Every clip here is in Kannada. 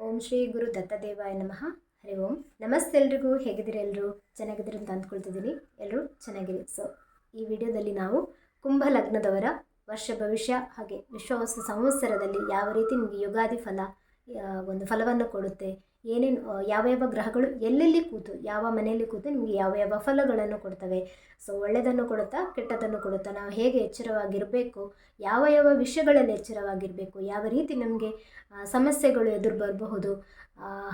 ಓಂ ಶ್ರೀ ಗುರು ದತ್ತದೇವಾಯ ನಮಃ. ಹರಿ ಓಂ. ನಮಸ್ತೆ ಎಲ್ರಿಗೂ ಹೇಗಿದ್ದೀರಿ ಎಲ್ಲರೂ ಚೆನ್ನಾಗಿದ್ದೀರಿ ಅಂತ ಅಂದ್ಕೊಳ್ತಿದ್ದೀನಿ. ಎಲ್ಲರೂ ಚೆನ್ನಾಗಿರಿ. ಸೊ ಈ ವಿಡಿಯೋದಲ್ಲಿ ನಾವು ಕುಂಭ ಲಗ್ನದವರ ವರ್ಷ ಭವಿಷ್ಯ ಹಾಗೆ ವಿಶ್ವವಸ್ತು ಸಂವತ್ಸರದಲ್ಲಿ ಯಾವ ರೀತಿ ನಿಮಗೆ ಯುಗಾದಿ ಫಲ ಒಂದು ಫಲವನ್ನು ಕೊಡುತ್ತೆ ಏನೇನು ಯಾವ ಯಾವ ಗ್ರಹಗಳು ಎಲ್ಲೆಲ್ಲಿ ಕೂತು, ಯಾವ ಮನೆಯಲ್ಲಿ ಕೂತು ನಿಮಗೆ ಯಾವ ಯಾವ ಫಲಗಳನ್ನು ಕೊಡ್ತವೆ. ಸೊ ಒಳ್ಳೆಯದನ್ನು ಕೊಡುತ್ತಾ ಕೆಟ್ಟದನ್ನು ಕೊಡುತ್ತಾ, ನಾವು ಹೇಗೆ ಎಚ್ಚರವಾಗಿರಬೇಕು, ಯಾವ ಯಾವ ವಿಷಯಗಳಲ್ಲಿ ಎಚ್ಚರವಾಗಿರಬೇಕು, ಯಾವ ರೀತಿ ನಮಗೆ ಸಮಸ್ಯೆಗಳು ಎದುರು ಬರಬಹುದು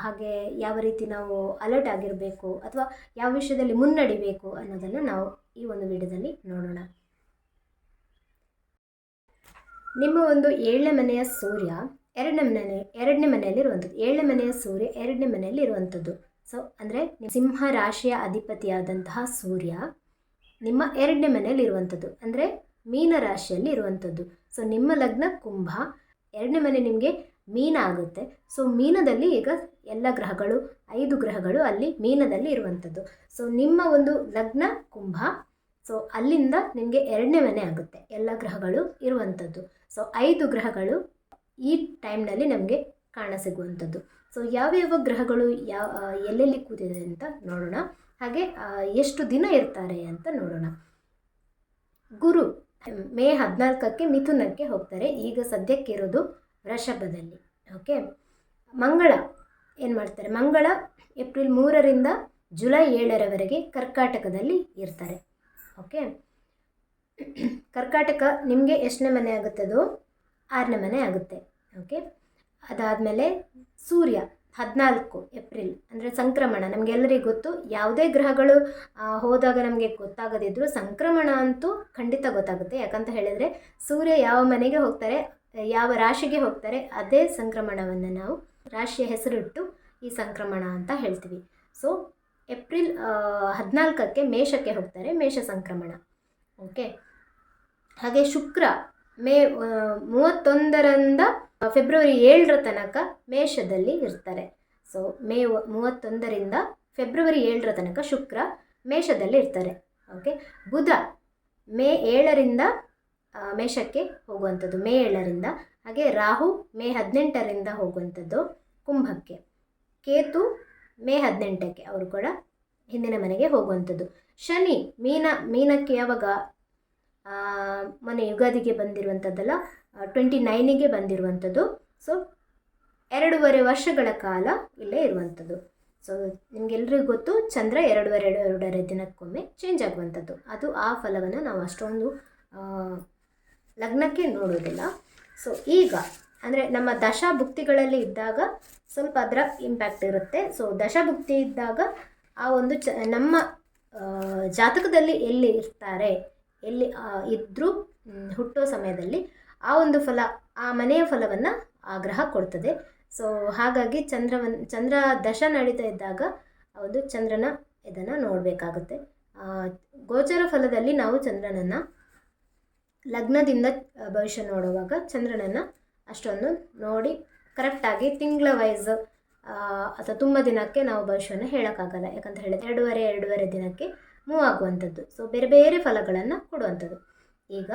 ಹಾಗೆ ಯಾವ ರೀತಿ ನಾವು ಅಲರ್ಟ್ ಆಗಿರಬೇಕು, ಅಥವಾ ಯಾವ ವಿಷಯದಲ್ಲಿ ಮುನ್ನಡಿಬೇಕು ಅನ್ನೋದನ್ನು ನಾವು ಈ ಒಂದು ವಿಡಿಯೋದಲ್ಲಿ ನೋಡೋಣ. ನಿಮ್ಮ ಒಂದು ಏಳನೇ ಮನೆಯ ಸೂರ್ಯ ಎರಡನೇ ಮನೆ ಎರಡನೇ ಮನೆಯಲ್ಲಿ ಇರುವಂಥದ್ದು. ಏಳನೇ ಮನೆಯ ಸೂರ್ಯ ಎರಡನೇ ಮನೆಯಲ್ಲಿ ಇರುವಂಥದ್ದು. ಸೊ ಅಂದರೆ ಸಿಂಹ ರಾಶಿಯ ಅಧಿಪತಿಯಾದಂತಹ ಸೂರ್ಯ ನಿಮ್ಮ ಎರಡನೇ ಮನೆಯಲ್ಲಿ ಇರುವಂಥದ್ದು. ಅಂದರೆ ಮೀನ ರಾಶಿಯಲ್ಲಿ ಇರುವಂಥದ್ದು. ಸೊ ನಿಮ್ಮ ಲಗ್ನ ಕುಂಭ ಎರಡನೇ ಮನೆ ನಿಮಗೆ ಮೀನ ಆಗುತ್ತೆ. ಸೊ ಮೀನದಲ್ಲಿ ಈಗ ಎಲ್ಲ ಗ್ರಹಗಳು, ಐದು ಗ್ರಹಗಳು ಅಲ್ಲಿ ಮೀನದಲ್ಲಿ ಇರುವಂಥದ್ದು. ಸೊ ನಿಮ್ಮ ಒಂದು ಲಗ್ನ ಕುಂಭ ಸೊ ಅಲ್ಲಿಂದ ನಿಮಗೆ ಎರಡನೇ ಮನೆ ಆಗುತ್ತೆ. ಎಲ್ಲ ಗ್ರಹಗಳು ಇರುವಂಥದ್ದು. ಸೊ ಐದು ಗ್ರಹಗಳು ಈ ಟೈಮ್ನಲ್ಲಿ ನಮಗೆ ಕಾಣಸಿಗುವಂಥದ್ದು ಸೊ ಯಾವ್ಯಾವ ಗ್ರಹಗಳು ಯಾವ ಎಲ್ಲೆಲ್ಲಿ ಕೂತಿದೆ ಅಂತ ನೋಡೋಣ. ಹಾಗೆ ಎಷ್ಟು ದಿನ ಇರ್ತಾರೆ ಅಂತ ನೋಡೋಣ. ಗುರು ಮೇ ಹದಿನಾಲ್ಕಕ್ಕೆ ಮಿಥುನಕ್ಕೆ ಹೋಗ್ತಾರೆ. ಈಗ ಸದ್ಯಕ್ಕೆ ಇರೋದು ವೃಷಭದಲ್ಲಿ. ಓಕೆ? ಮಂಗಳ ಏನು ಮಾಡ್ತಾರೆ? ಮಂಗಳ ಏಪ್ರಿಲ್ ಮೂರರಿಂದ ಜುಲೈ ಏಳರವರೆಗೆ ಕರ್ಕಾಟಕದಲ್ಲಿ ಇರ್ತಾರೆ. ಓಕೆ? ಕರ್ಕಾಟಕ ನಿಮಗೆ ಎಷ್ಟನೇ ಮನೆ ಆಗುತ್ತದೋ ಆರನೇ ಮನೆ ಆಗುತ್ತೆ. ಓಕೆ ಅದಾದಮೇಲೆ ಸೂರ್ಯ, ಹದಿನಾಲ್ಕು ಏಪ್ರಿಲ್ ಅಂದರೆ ಸಂಕ್ರಮಣ. ನಮಗೆಲ್ಲರಿಗೂ ಗೊತ್ತು, ಯಾವುದೇ ಗ್ರಹಗಳು ಹೋದಾಗ ನಮಗೆ ಗೊತ್ತಾಗದಿದ್ದರೂ ಸಂಕ್ರಮಣ ಅಂತೂ ಖಂಡಿತ ಗೊತ್ತಾಗುತ್ತೆ. ಯಾಕಂತ ಹೇಳಿದರೆ ಸೂರ್ಯ ಯಾವ ಮನೆಗೆ ಹೋಗ್ತಾರೆ, ಯಾವ ರಾಶಿಗೆ ಹೋಗ್ತಾರೆ, ಅದೇ ಸಂಕ್ರಮಣವನ್ನು ನಾವು ರಾಶಿಯ ಹೆಸರಿಟ್ಟು ಈ ಸಂಕ್ರಮಣ ಅಂತ ಹೇಳ್ತೀವಿ. ಸೊ ಏಪ್ರಿಲ್ ಹದಿನಾಲ್ಕಕ್ಕೆ ಮೇಷಕ್ಕೆ ಹೋಗ್ತಾರೆ, ಮೇಷ ಸಂಕ್ರಮಣ. ಓಕೆ ಹಾಗೆ ಶುಕ್ರ ಮೇ ಮೂವತ್ತೊಂದರಿಂದ ಫೆಬ್ರವರಿ ಏಳರ ತನಕ ಮೇಷದಲ್ಲಿ ಇರ್ತಾರೆ. ಸೊ ಮೇ ಮೂವತ್ತೊಂದರಿಂದ ಫೆಬ್ರವರಿ ಏಳರ ತನಕ ಶುಕ್ರ ಮೇಷದಲ್ಲಿ ಇರ್ತಾರೆ. ಓಕೆ ಬುಧ ಮೇ ಏಳರಿಂದ ಮೇಷಕ್ಕೆ ಹೋಗುವಂಥದ್ದು. ಮೇ ಏಳರಿಂದ, ಹಾಗೆ ರಾಹು ಮೇ ಹದಿನೆಂಟರಿಂದ ಹೋಗುವಂಥದ್ದು ಕುಂಭಕ್ಕೆ. ಕೇತು ಮೇ ಹದಿನೆಂಟಕ್ಕೆ ಅವರು ಕೂಡ ಹಿಂದಿನ ಮನೆಗೆ ಹೋಗುವಂಥದ್ದು. ಶನಿ, ಮೀನ, ಮೀನಕ್ಕೆ ಯಾವಾಗ ಮೊನ್ನೆ ಯುಗಾದಿಗೆ ಬಂದಿರುವಂಥದ್ದಲ್ಲ ಟ್ವೆಂಟಿ ನೈನಿಗೆ ಬಂದಿರುವಂಥದ್ದು ಸೊ ಎರಡೂವರೆ ವರ್ಷಗಳ ಕಾಲ ಇಲ್ಲೇ ಇರುವಂಥದ್ದು ಸೊ ನಿಮಗೆಲ್ರಿಗೂ ಗೊತ್ತು, ಚಂದ್ರ ಎರಡೂವರೆ ಎರಡೂವರೆ ದಿನಕ್ಕೊಮ್ಮೆ ಚೇಂಜ್ ಆಗುವಂಥದ್ದು ಅದು ಆ ಫಲವನ್ನು ನಾವು ಅಷ್ಟೊಂದು ಲಗ್ನಕ್ಕೆ ನೋಡೋದಿಲ್ಲ ಸೊ ಈಗ, ಅಂದರೆ ನಮ್ಮ ದಶಾಭುಕ್ತಿಗಳಲ್ಲಿ ಇದ್ದಾಗ ಸ್ವಲ್ಪ ಅದರ ಇಂಪ್ಯಾಕ್ಟ್ ಇರುತ್ತೆ. ಸೊ ದಶಾಭುಕ್ತಿ ಇದ್ದಾಗ ಆ ಒಂದು ಚ, ನಮ್ಮ ಜಾತಕದಲ್ಲಿ ಎಲ್ಲಿ ಇರ್ತಾರೆ? ಎಲ್ಲಿ ಇದ್ದರೂ ಹುಟ್ಟೋ ಸಮಯದಲ್ಲಿ ಆ ಒಂದು ಫಲ ಆ ಮನೆಯ ಫಲವನ್ನು ಆ ಗ್ರಹ ಕೊಡ್ತದೆ. ಸೊ ಹಾಗಾಗಿ ಚಂದ್ರವನ್ ಚಂದ್ರ ದಶ ನಡೀತಾ ಇದ್ದಾಗ ಆ ಒಂದು ಚಂದ್ರನ ಇದನ್ನು ನೋಡಬೇಕಾಗುತ್ತೆ. ಗೋಚರ ಫಲದಲ್ಲಿ ನಾವು ಚಂದ್ರನನ್ನು ಲಗ್ನದಿಂದ ಭವಿಷ್ಯ ನೋಡುವಾಗ ಚಂದ್ರನನ್ನು ಅಷ್ಟೊಂದು ನೋಡಿ ಕರೆಕ್ಟಾಗಿ ತಿಂಗಳ ವೈಸ್ ಅಥವಾ ತುಂಬ ದಿನಕ್ಕೆ ನಾವು ಭವಿಷ್ಯವನ್ನು ಹೇಳೋಕ್ಕಾಗಲ್ಲ. ಯಾಕಂತ ಹೇಳಿದ್ರೆ ಎರಡೂವರೆ ಎರಡೂವರೆ ದಿನಕ್ಕೆ ಮೂವ್ ಆಗುವಂಥದ್ದು ಸೊ ಬೇರೆ ಬೇರೆ ಫಲಗಳನ್ನು ಕೊಡುವಂಥದ್ದು. ಈಗ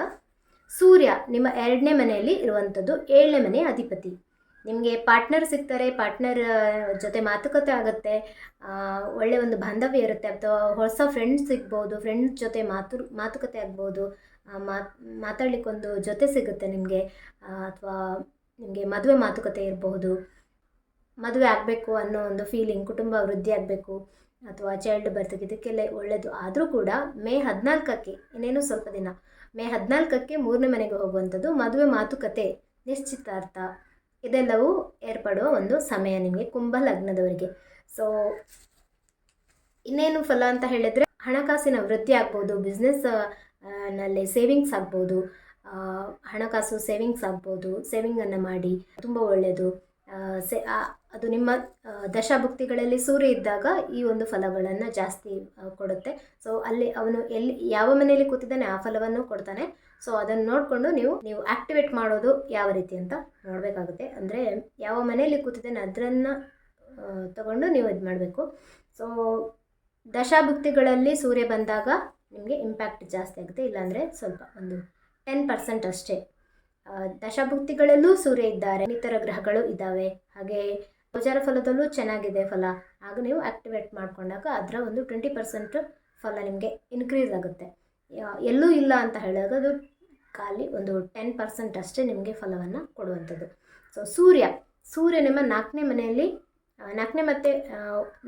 ಸೂರ್ಯ ನಿಮ್ಮ ಎರಡನೇ ಮನೆಯಲ್ಲಿ ಇರುವಂಥದ್ದು ಏಳನೇ ಮನೆಯ ಅಧಿಪತಿ. ನಿಮಗೆ ಪಾರ್ಟ್ನರ್ ಸಿಗ್ತಾರೆ ಪಾರ್ಟ್ನರ್ ಜೊತೆ ಮಾತುಕತೆ ಆಗುತ್ತೆ ಒಳ್ಳೆ ಒಂದು ಬಾಂಧವ್ಯ ಇರುತ್ತೆ, ಅಥವಾ ಹೊಸ ಫ್ರೆಂಡ್ಸ್ ಸಿಗ್ಬೋದು ಫ್ರೆಂಡ್ಸ್ ಜೊತೆ ಮಾತು, ಮಾತುಕತೆ ಆಗ್ಬೋದು ಮಾತಾಡ್ಲಿಕ್ಕೊಂದು ಜೊತೆ ಸಿಗುತ್ತೆ ನಿಮಗೆ ಅಥವಾ ನಿಮಗೆ ಮದುವೆ ಮಾತುಕತೆ ಇರಬಹುದು ಮದುವೆ ಆಗಬೇಕು ಅನ್ನೋ ಒಂದು ಫೀಲಿಂಗ್ ಕುಟುಂಬ ವೃದ್ಧಿ ಆಗಬೇಕು. ಅಥವಾ ಚೈಲ್ಡ್ ಬರ್ತ್ಗೆ ಇದಕ್ಕೆಲ್ಲ ಒಳ್ಳೆಯದು ಆದರೂ ಕೂಡ ಮೇ ಹದಿನಾಲ್ಕಕ್ಕೆ, ಇನ್ನೇನು ಸ್ವಲ್ಪ ದಿನ, ಮೇ ಹದಿನಾಲ್ಕಕ್ಕೆ ಮೂರನೇ ಮನೆಗೆ ಹೋಗುವಂಥದ್ದು ಮದುವೆ ಮಾತುಕತೆ ನಿಶ್ಚಿತಾರ್ಥ. ಇದೆಲ್ಲವೂ ಏರ್ಪಡುವ ಒಂದು ಸಮಯ ನಿಮಗೆ ಕುಂಭ ಲಗ್ನದವರಿಗೆ. ಸೊ ಇನ್ನೇನು ಫಲ ಅಂತ ಹೇಳಿದರೆ ಹಣಕಾಸಿನ ವೃತ್ತಿ ಆಗ್ಬೋದು ಬಿಸ್ನೆಸ್ನಲ್ಲಿ ಸೇವಿಂಗ್ಸ್ ಆಗ್ಬೋದು ಹಣಕಾಸು ಸೇವಿಂಗ್ಸ್ ಆಗ್ಬೋದು ಸೇವಿಂಗನ್ನು ಮಾಡಿ, ತುಂಬ ಒಳ್ಳೆಯದು ಸೆ ಅದು ನಿಮ್ಮ ದಶಾಭುಕ್ತಿಗಳಲ್ಲಿ ಸೂರ್ಯ ಇದ್ದಾಗ ಈ ಒಂದು ಫಲಗಳನ್ನು ಜಾಸ್ತಿ ಕೊಡುತ್ತೆ. ಸೊ ಅಲ್ಲಿ ಅವನು ಎಲ್ಲಿ, ಯಾವ ಮನೆಯಲ್ಲಿ ಕೂತಿದ್ದಾನೆ ಆ ಫಲವನ್ನು ಕೊಡ್ತಾನೆ. ಸೊ ಅದನ್ನು ನೋಡಿಕೊಂಡು ನೀವು ನೀವು ಆಕ್ಟಿವೇಟ್ ಮಾಡೋದು ಯಾವ ರೀತಿ ಅಂತ ನೋಡಬೇಕಾಗುತ್ತೆ. ಅಂದರೆ ಯಾವ ಮನೆಯಲ್ಲಿ ಕೂತಿದ್ದಾನೆ ಅದನ್ನು ತಗೊಂಡು ನೀವು ಇದು ಮಾಡಬೇಕು. ಸೊ ದಶಾಭುಕ್ತಿಗಳಲ್ಲಿ ಸೂರ್ಯ ಬಂದಾಗ ನಿಮಗೆ ಇಂಪ್ಯಾಕ್ಟ್ ಜಾಸ್ತಿ ಆಗುತ್ತೆ. ಇಲ್ಲಾಂದರೆ ಸ್ವಲ್ಪ ಒಂದು ಟೆನ್ ಪರ್ಸೆಂಟ್ ಅಷ್ಟೇ. ದಶಾಭುಕ್ತಿಗಳಲ್ಲೂ ಸೂರ್ಯ ಇದ್ದಾರೆ. ಇತರ ಗ್ರಹಗಳು ಇದ್ದಾವೆ. ಹಾಗೆ ಗೋಚಾರ ಫಲದಲ್ಲೂ ಚೆನ್ನಾಗಿದೆ ಫಲ. ಆಗ ನೀವು ಆಕ್ಟಿವೇಟ್ ಮಾಡಿಕೊಂಡಾಗ ಅದರ ಒಂದು ಟ್ವೆಂಟಿ ಪರ್ಸೆಂಟ್ ಫಲ ನಿಮಗೆ ಇನ್ಕ್ರೀಸ್ ಆಗುತ್ತೆ. ಎಲ್ಲೂ ಇಲ್ಲ ಅಂತ ಹೇಳಿದಾಗ ಅದು ಖಾಲಿ ಒಂದು ಟೆನ್ ಪರ್ಸೆಂಟ್ ಅಷ್ಟೇ ನಿಮಗೆ ಫಲವನ್ನು ಕೊಡುವಂಥದ್ದು. ಸೊ ಸೂರ್ಯ ಸೂರ್ಯ ನಿಮ್ಮ ನಾಲ್ಕನೇ ಮನೆಯಲ್ಲಿ ನಾಲ್ಕನೇ ಮತ್ತು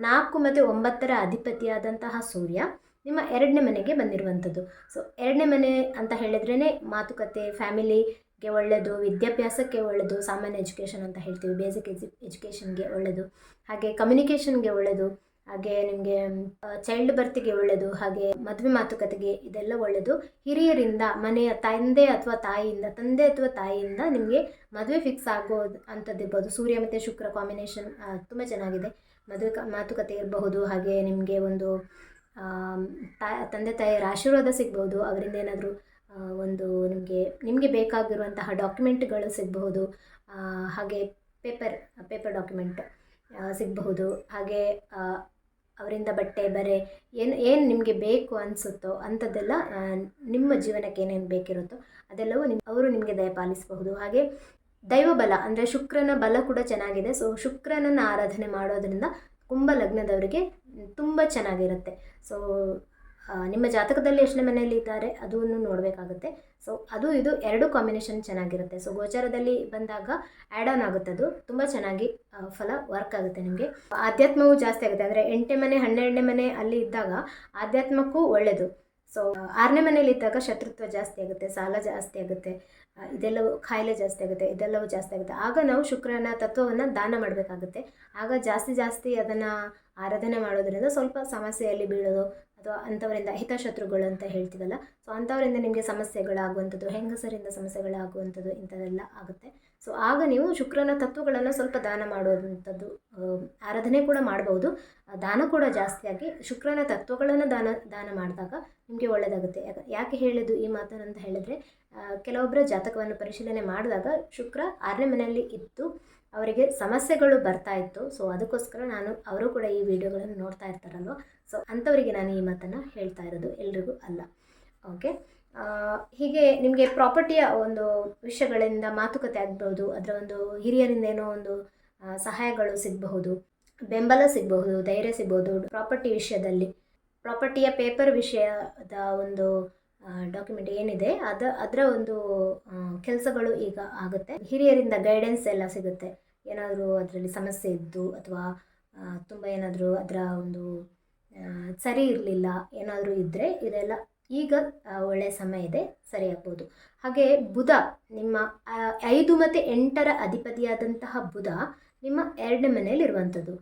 ನಾಲ್ಕು ಮತ್ತು ಒಂಬತ್ತರ ಅಧಿಪತಿಯಾದಂತಹ ಸೂರ್ಯ ನಿಮ್ಮ ಎರಡನೇ ಮನೆಗೆ ಬಂದಿರುವಂಥದ್ದು. ಸೊ ಎರಡನೇ ಮನೆ ಅಂತ ಹೇಳಿದ್ರೇ ಮಾತುಕತೆ ಫ್ಯಾಮಿಲಿಗೆ ಒಳ್ಳೆಯದು ವಿದ್ಯಾಭ್ಯಾಸಕ್ಕೆ ಒಳ್ಳೆಯದು ಸಾಮಾನ್ಯ ಎಜುಕೇಷನ್ ಅಂತ ಹೇಳ್ತೀವಿ ಬೇಸಿಕ್ ಎಜು ಎಜುಕೇಷನ್ಗೆ ಒಳ್ಳೆಯದು ಹಾಗೆ ಕಮ್ಯುನಿಕೇಷನ್ಗೆ ಒಳ್ಳೆಯದು ಹಾಗೆ ನಿಮಗೆ ಚೈಲ್ಡ್ ಬರ್ತಿಗೆ ಒಳ್ಳೆಯದು ಹಾಗೆ ಮದುವೆ ಮಾತುಕತೆಗೆ ಇದೆಲ್ಲ ಒಳ್ಳೆಯದು ಹಿರಿಯರಿಂದ, ಮನೆಯ ತಂದೆ ಅಥವಾ ತಾಯಿಯಿಂದ, ತಂದೆ ಅಥವಾ ತಾಯಿಯಿಂದ ನಿಮಗೆ ಮದುವೆ ಫಿಕ್ಸ್ ಆಗೋದು ಅಂಥದ್ದಿರ್ಬೋದು ಸೂರ್ಯ ಮತ್ತು ಶುಕ್ರ ಕಾಂಬಿನೇಷನ್ ತುಂಬ ಚೆನ್ನಾಗಿದೆ. ಮದುವೆ ಮಾತುಕತೆ ಇರಬಹುದು, ಹಾಗೆ ನಿಮಗೆ ಒಂದು ತಾ, ತಂದೆ ತಾಯಿಯರ ಆಶೀರ್ವಾದ ಸಿಗ್ಬೋದು ಅವರಿಂದ ಏನಾದರೂ ಒಂದು ನಿಮಗೆ ನಿಮಗೆ ಬೇಕಾಗಿರುವಂತಹ ಡಾಕ್ಯುಮೆಂಟ್ಗಳು ಸಿಗಬಹುದು. ಹಾಗೆ ಪೇಪರ್ ಪೇಪರ್ ಡಾಕ್ಯುಮೆಂಟ್ ಸಿಗಬಹುದು. ಹಾಗೆ ಅವರಿಂದ ಬಟ್ಟೆ, ಬರೆ, ಏನು ಏನು ನಿಮಗೆ ಬೇಕು ಅನಿಸುತ್ತೋ ಅಂಥದ್ದೆಲ್ಲ ನಿಮ್ಮ ಜೀವನಕ್ಕೆ ಏನೇನು ಬೇಕಿರುತ್ತೋ ಅದೆಲ್ಲವೂ ನಿಮ್ಮ ಅವರು ನಿಮಗೆ ದಯಪಾಲಿಸಬಹುದು. ಹಾಗೆ ದೈವ ಬಲ, ಅಂದರೆ ಶುಕ್ರನ ಬಲ ಕೂಡ ಚೆನ್ನಾಗಿದೆ. ಸೊ ಶುಕ್ರನನ್ನು ಆರಾಧನೆ ಮಾಡೋದರಿಂದ ಕುಂಭ ಲಗ್ನದವರಿಗೆ ತುಂಬ ಚೆನ್ನಾಗಿರುತ್ತೆ. ಸೊ ನಿಮ್ಮ ಜಾತಕದಲ್ಲಿ ಎಷ್ಟನೇ ಮನೆಯಲ್ಲಿ ಇದ್ದಾರೆ, ಅದನ್ನು ನೋಡಬೇಕಾಗುತ್ತೆ. ಸೊ ಅದು ಇದು ಎರಡು ಕಾಂಬಿನೇಷನ್ ಚೆನ್ನಾಗಿರುತ್ತೆ. ಸೊ ಗೋಚಾರದಲ್ಲಿ ಬಂದಾಗ ಆ್ಯಡ್ ಆನ್ ಆಗುತ್ತೆ ಅದು. ತುಂಬ ಚೆನ್ನಾಗಿ ಫಲ ವರ್ಕ್ ಆಗುತ್ತೆ ನಿಮಗೆ. ಆಧ್ಯಾತ್ಮವೂ ಜಾಸ್ತಿ ಆಗುತ್ತೆ. ಅಂದರೆ ಎಂಟನೇ ಮನೆ, ಹನ್ನೆರಡನೇ ಮನೆ ಅಲ್ಲಿ ಇದ್ದಾಗ ಆಧ್ಯಾತ್ಮಕ್ಕೂ ಒಳ್ಳೆಯದು ಸೊ ಆರನೇ ಮನೆಯಲ್ಲಿ ಇದ್ದಾಗ ಶತ್ರುತ್ವ ಜಾಸ್ತಿ ಆಗುತ್ತೆ, ಸಾಲ ಜಾಸ್ತಿ ಆಗುತ್ತೆ ಇದೆಲ್ಲವೂ ಖಾಯಿಲೆ ಜಾಸ್ತಿ ಆಗುತ್ತೆ, ಇದೆಲ್ಲವೂ ಜಾಸ್ತಿ ಆಗುತ್ತೆ. ಆಗ ನಾವು ಶುಕ್ರನ ತತ್ವವನ್ನು ದಾನ ಮಾಡಬೇಕಾಗುತ್ತೆ. ಆಗ ಜಾಸ್ತಿ ಜಾಸ್ತಿ ಅದನ್ನು ಆರಾಧನೆ ಮಾಡೋದ್ರಿಂದ ಸ್ವಲ್ಪ ಸಮಸ್ಯೆಯಲ್ಲಿ ಬೀಳೋದು ಅಥವಾ ಅಂಥವರಿಂದ ಹಿತಶತ್ರುಗಳು ಅಂತ ಹೇಳ್ತೀವಲ್ಲ, ಸೊ ಅಂಥವರಿಂದ ನಿಮಗೆ ಸಮಸ್ಯೆಗಳಾಗುವಂಥದ್ದು, ಹೆಂಗಸರಿಂದ ಸಮಸ್ಯೆಗಳಾಗುವಂಥದ್ದು ಇಂಥವೆಲ್ಲ ಆಗುತ್ತೆ. ಸೊ ಆಗ ನೀವು ಶುಕ್ರನ ತತ್ವಗಳನ್ನು ಸ್ವಲ್ಪ ದಾನ ಮಾಡುವಂಥದ್ದು ಆರಾಧನೆ ಕೂಡ ಮಾಡಬಹುದು ದಾನ ಕೂಡ ಜಾಸ್ತಿಯಾಗಿ ಶುಕ್ರನ ತತ್ವಗಳನ್ನು ದಾನ ದಾನ ಮಾಡಿದಾಗ ನಿಮಗೆ ಒಳ್ಳೆಯದಾಗುತ್ತೆ ಯಾಕೆ ಯಾಕೆ ಹೇಳಿದ್ದು ಈ ಮಾತನ್ನು ಅಂತ ಹೇಳಿದ್ರೆ ಕೆಲವೊಬ್ಬರ ಜಾತಕವನ್ನು ಪರಿಶೀಲನೆ ಮಾಡಿದಾಗ ಶುಕ್ರ ಆರನೇ ಮನೆಯಲ್ಲಿ ಇತ್ತು ಅವರಿಗೆ ಸಮಸ್ಯೆಗಳು ಬರ್ತಾ ಇತ್ತು. ಸೊ ಅದಕ್ಕೋಸ್ಕರ ನಾನು, ಅವರು ಕೂಡ ಈ ವಿಡಿಯೋಗಳನ್ನು ನೋಡ್ತಾ ಇರ್ತಾರಲ್ವ? ಸೊ ಅಂಥವರಿಗೆ ನಾನು ಈ ಮಾತನ್ನು ಹೇಳ್ತಾ ಇರೋದು ಎಲ್ರಿಗೂ ಅಲ್ಲ. ಓಕೆ ಹೀಗೆ ನಿಮಗೆ ಪ್ರಾಪರ್ಟಿಯ ಒಂದು ವಿಷಯಗಳಿಂದ ಮಾತುಕತೆ ಆಗ್ಬೋದು ಅದರ ಒಂದು ಹಿರಿಯರಿಂದ ಏನೋ ಒಂದು ಸಹಾಯಗಳು ಸಿಗಬಹುದು, ಬೆಂಬಲ ಸಿಗಬಹುದು, ಧೈರ್ಯ ಸಿಗ್ಬೋದು ಪ್ರಾಪರ್ಟಿ ವಿಷಯದಲ್ಲಿ. ಪ್ರಾಪರ್ಟಿಯ ಪೇಪರ್ ವಿಷಯದ ಒಂದು ಡಾಕ್ಯುಮೆಂಟ್ ಏನಿದೆ, ಅದ, ಅದರ ಒಂದು ಕೆಲಸಗಳು ಈಗ ಆಗುತ್ತೆ. ಹಿರಿಯರಿಂದ ಗೈಡೆನ್ಸ್ ಎಲ್ಲ ಸಿಗುತ್ತೆ. ಏನಾದರೂ ಅದರಲ್ಲಿ ಸಮಸ್ಯೆ ಇದ್ದು ಅಥವಾ ತುಂಬ ಏನಾದರೂ ಅದರ ಒಂದು ಸರಿ ಇರಲಿಲ್ಲ, ಏನಾದರೂ ಇದ್ದರೆ ಇದೆಲ್ಲ ಈಗ ಒಳ್ಳೆಯ ಸಮಯ ಇದೆ ಸರಿಯಾಗ್ಬೋದು ಹಾಗೆ ಬುಧ, ನಿಮ್ಮ ಐದು ಮತ್ತು ಎಂಟರ ಅಧಿಪತಿಯಾದಂತಹ ಬುಧ ನಿಮ್ಮ ಎರಡನೇ ಮನೆಯಲ್ಲಿ ಇರುವಂಥದ್ದು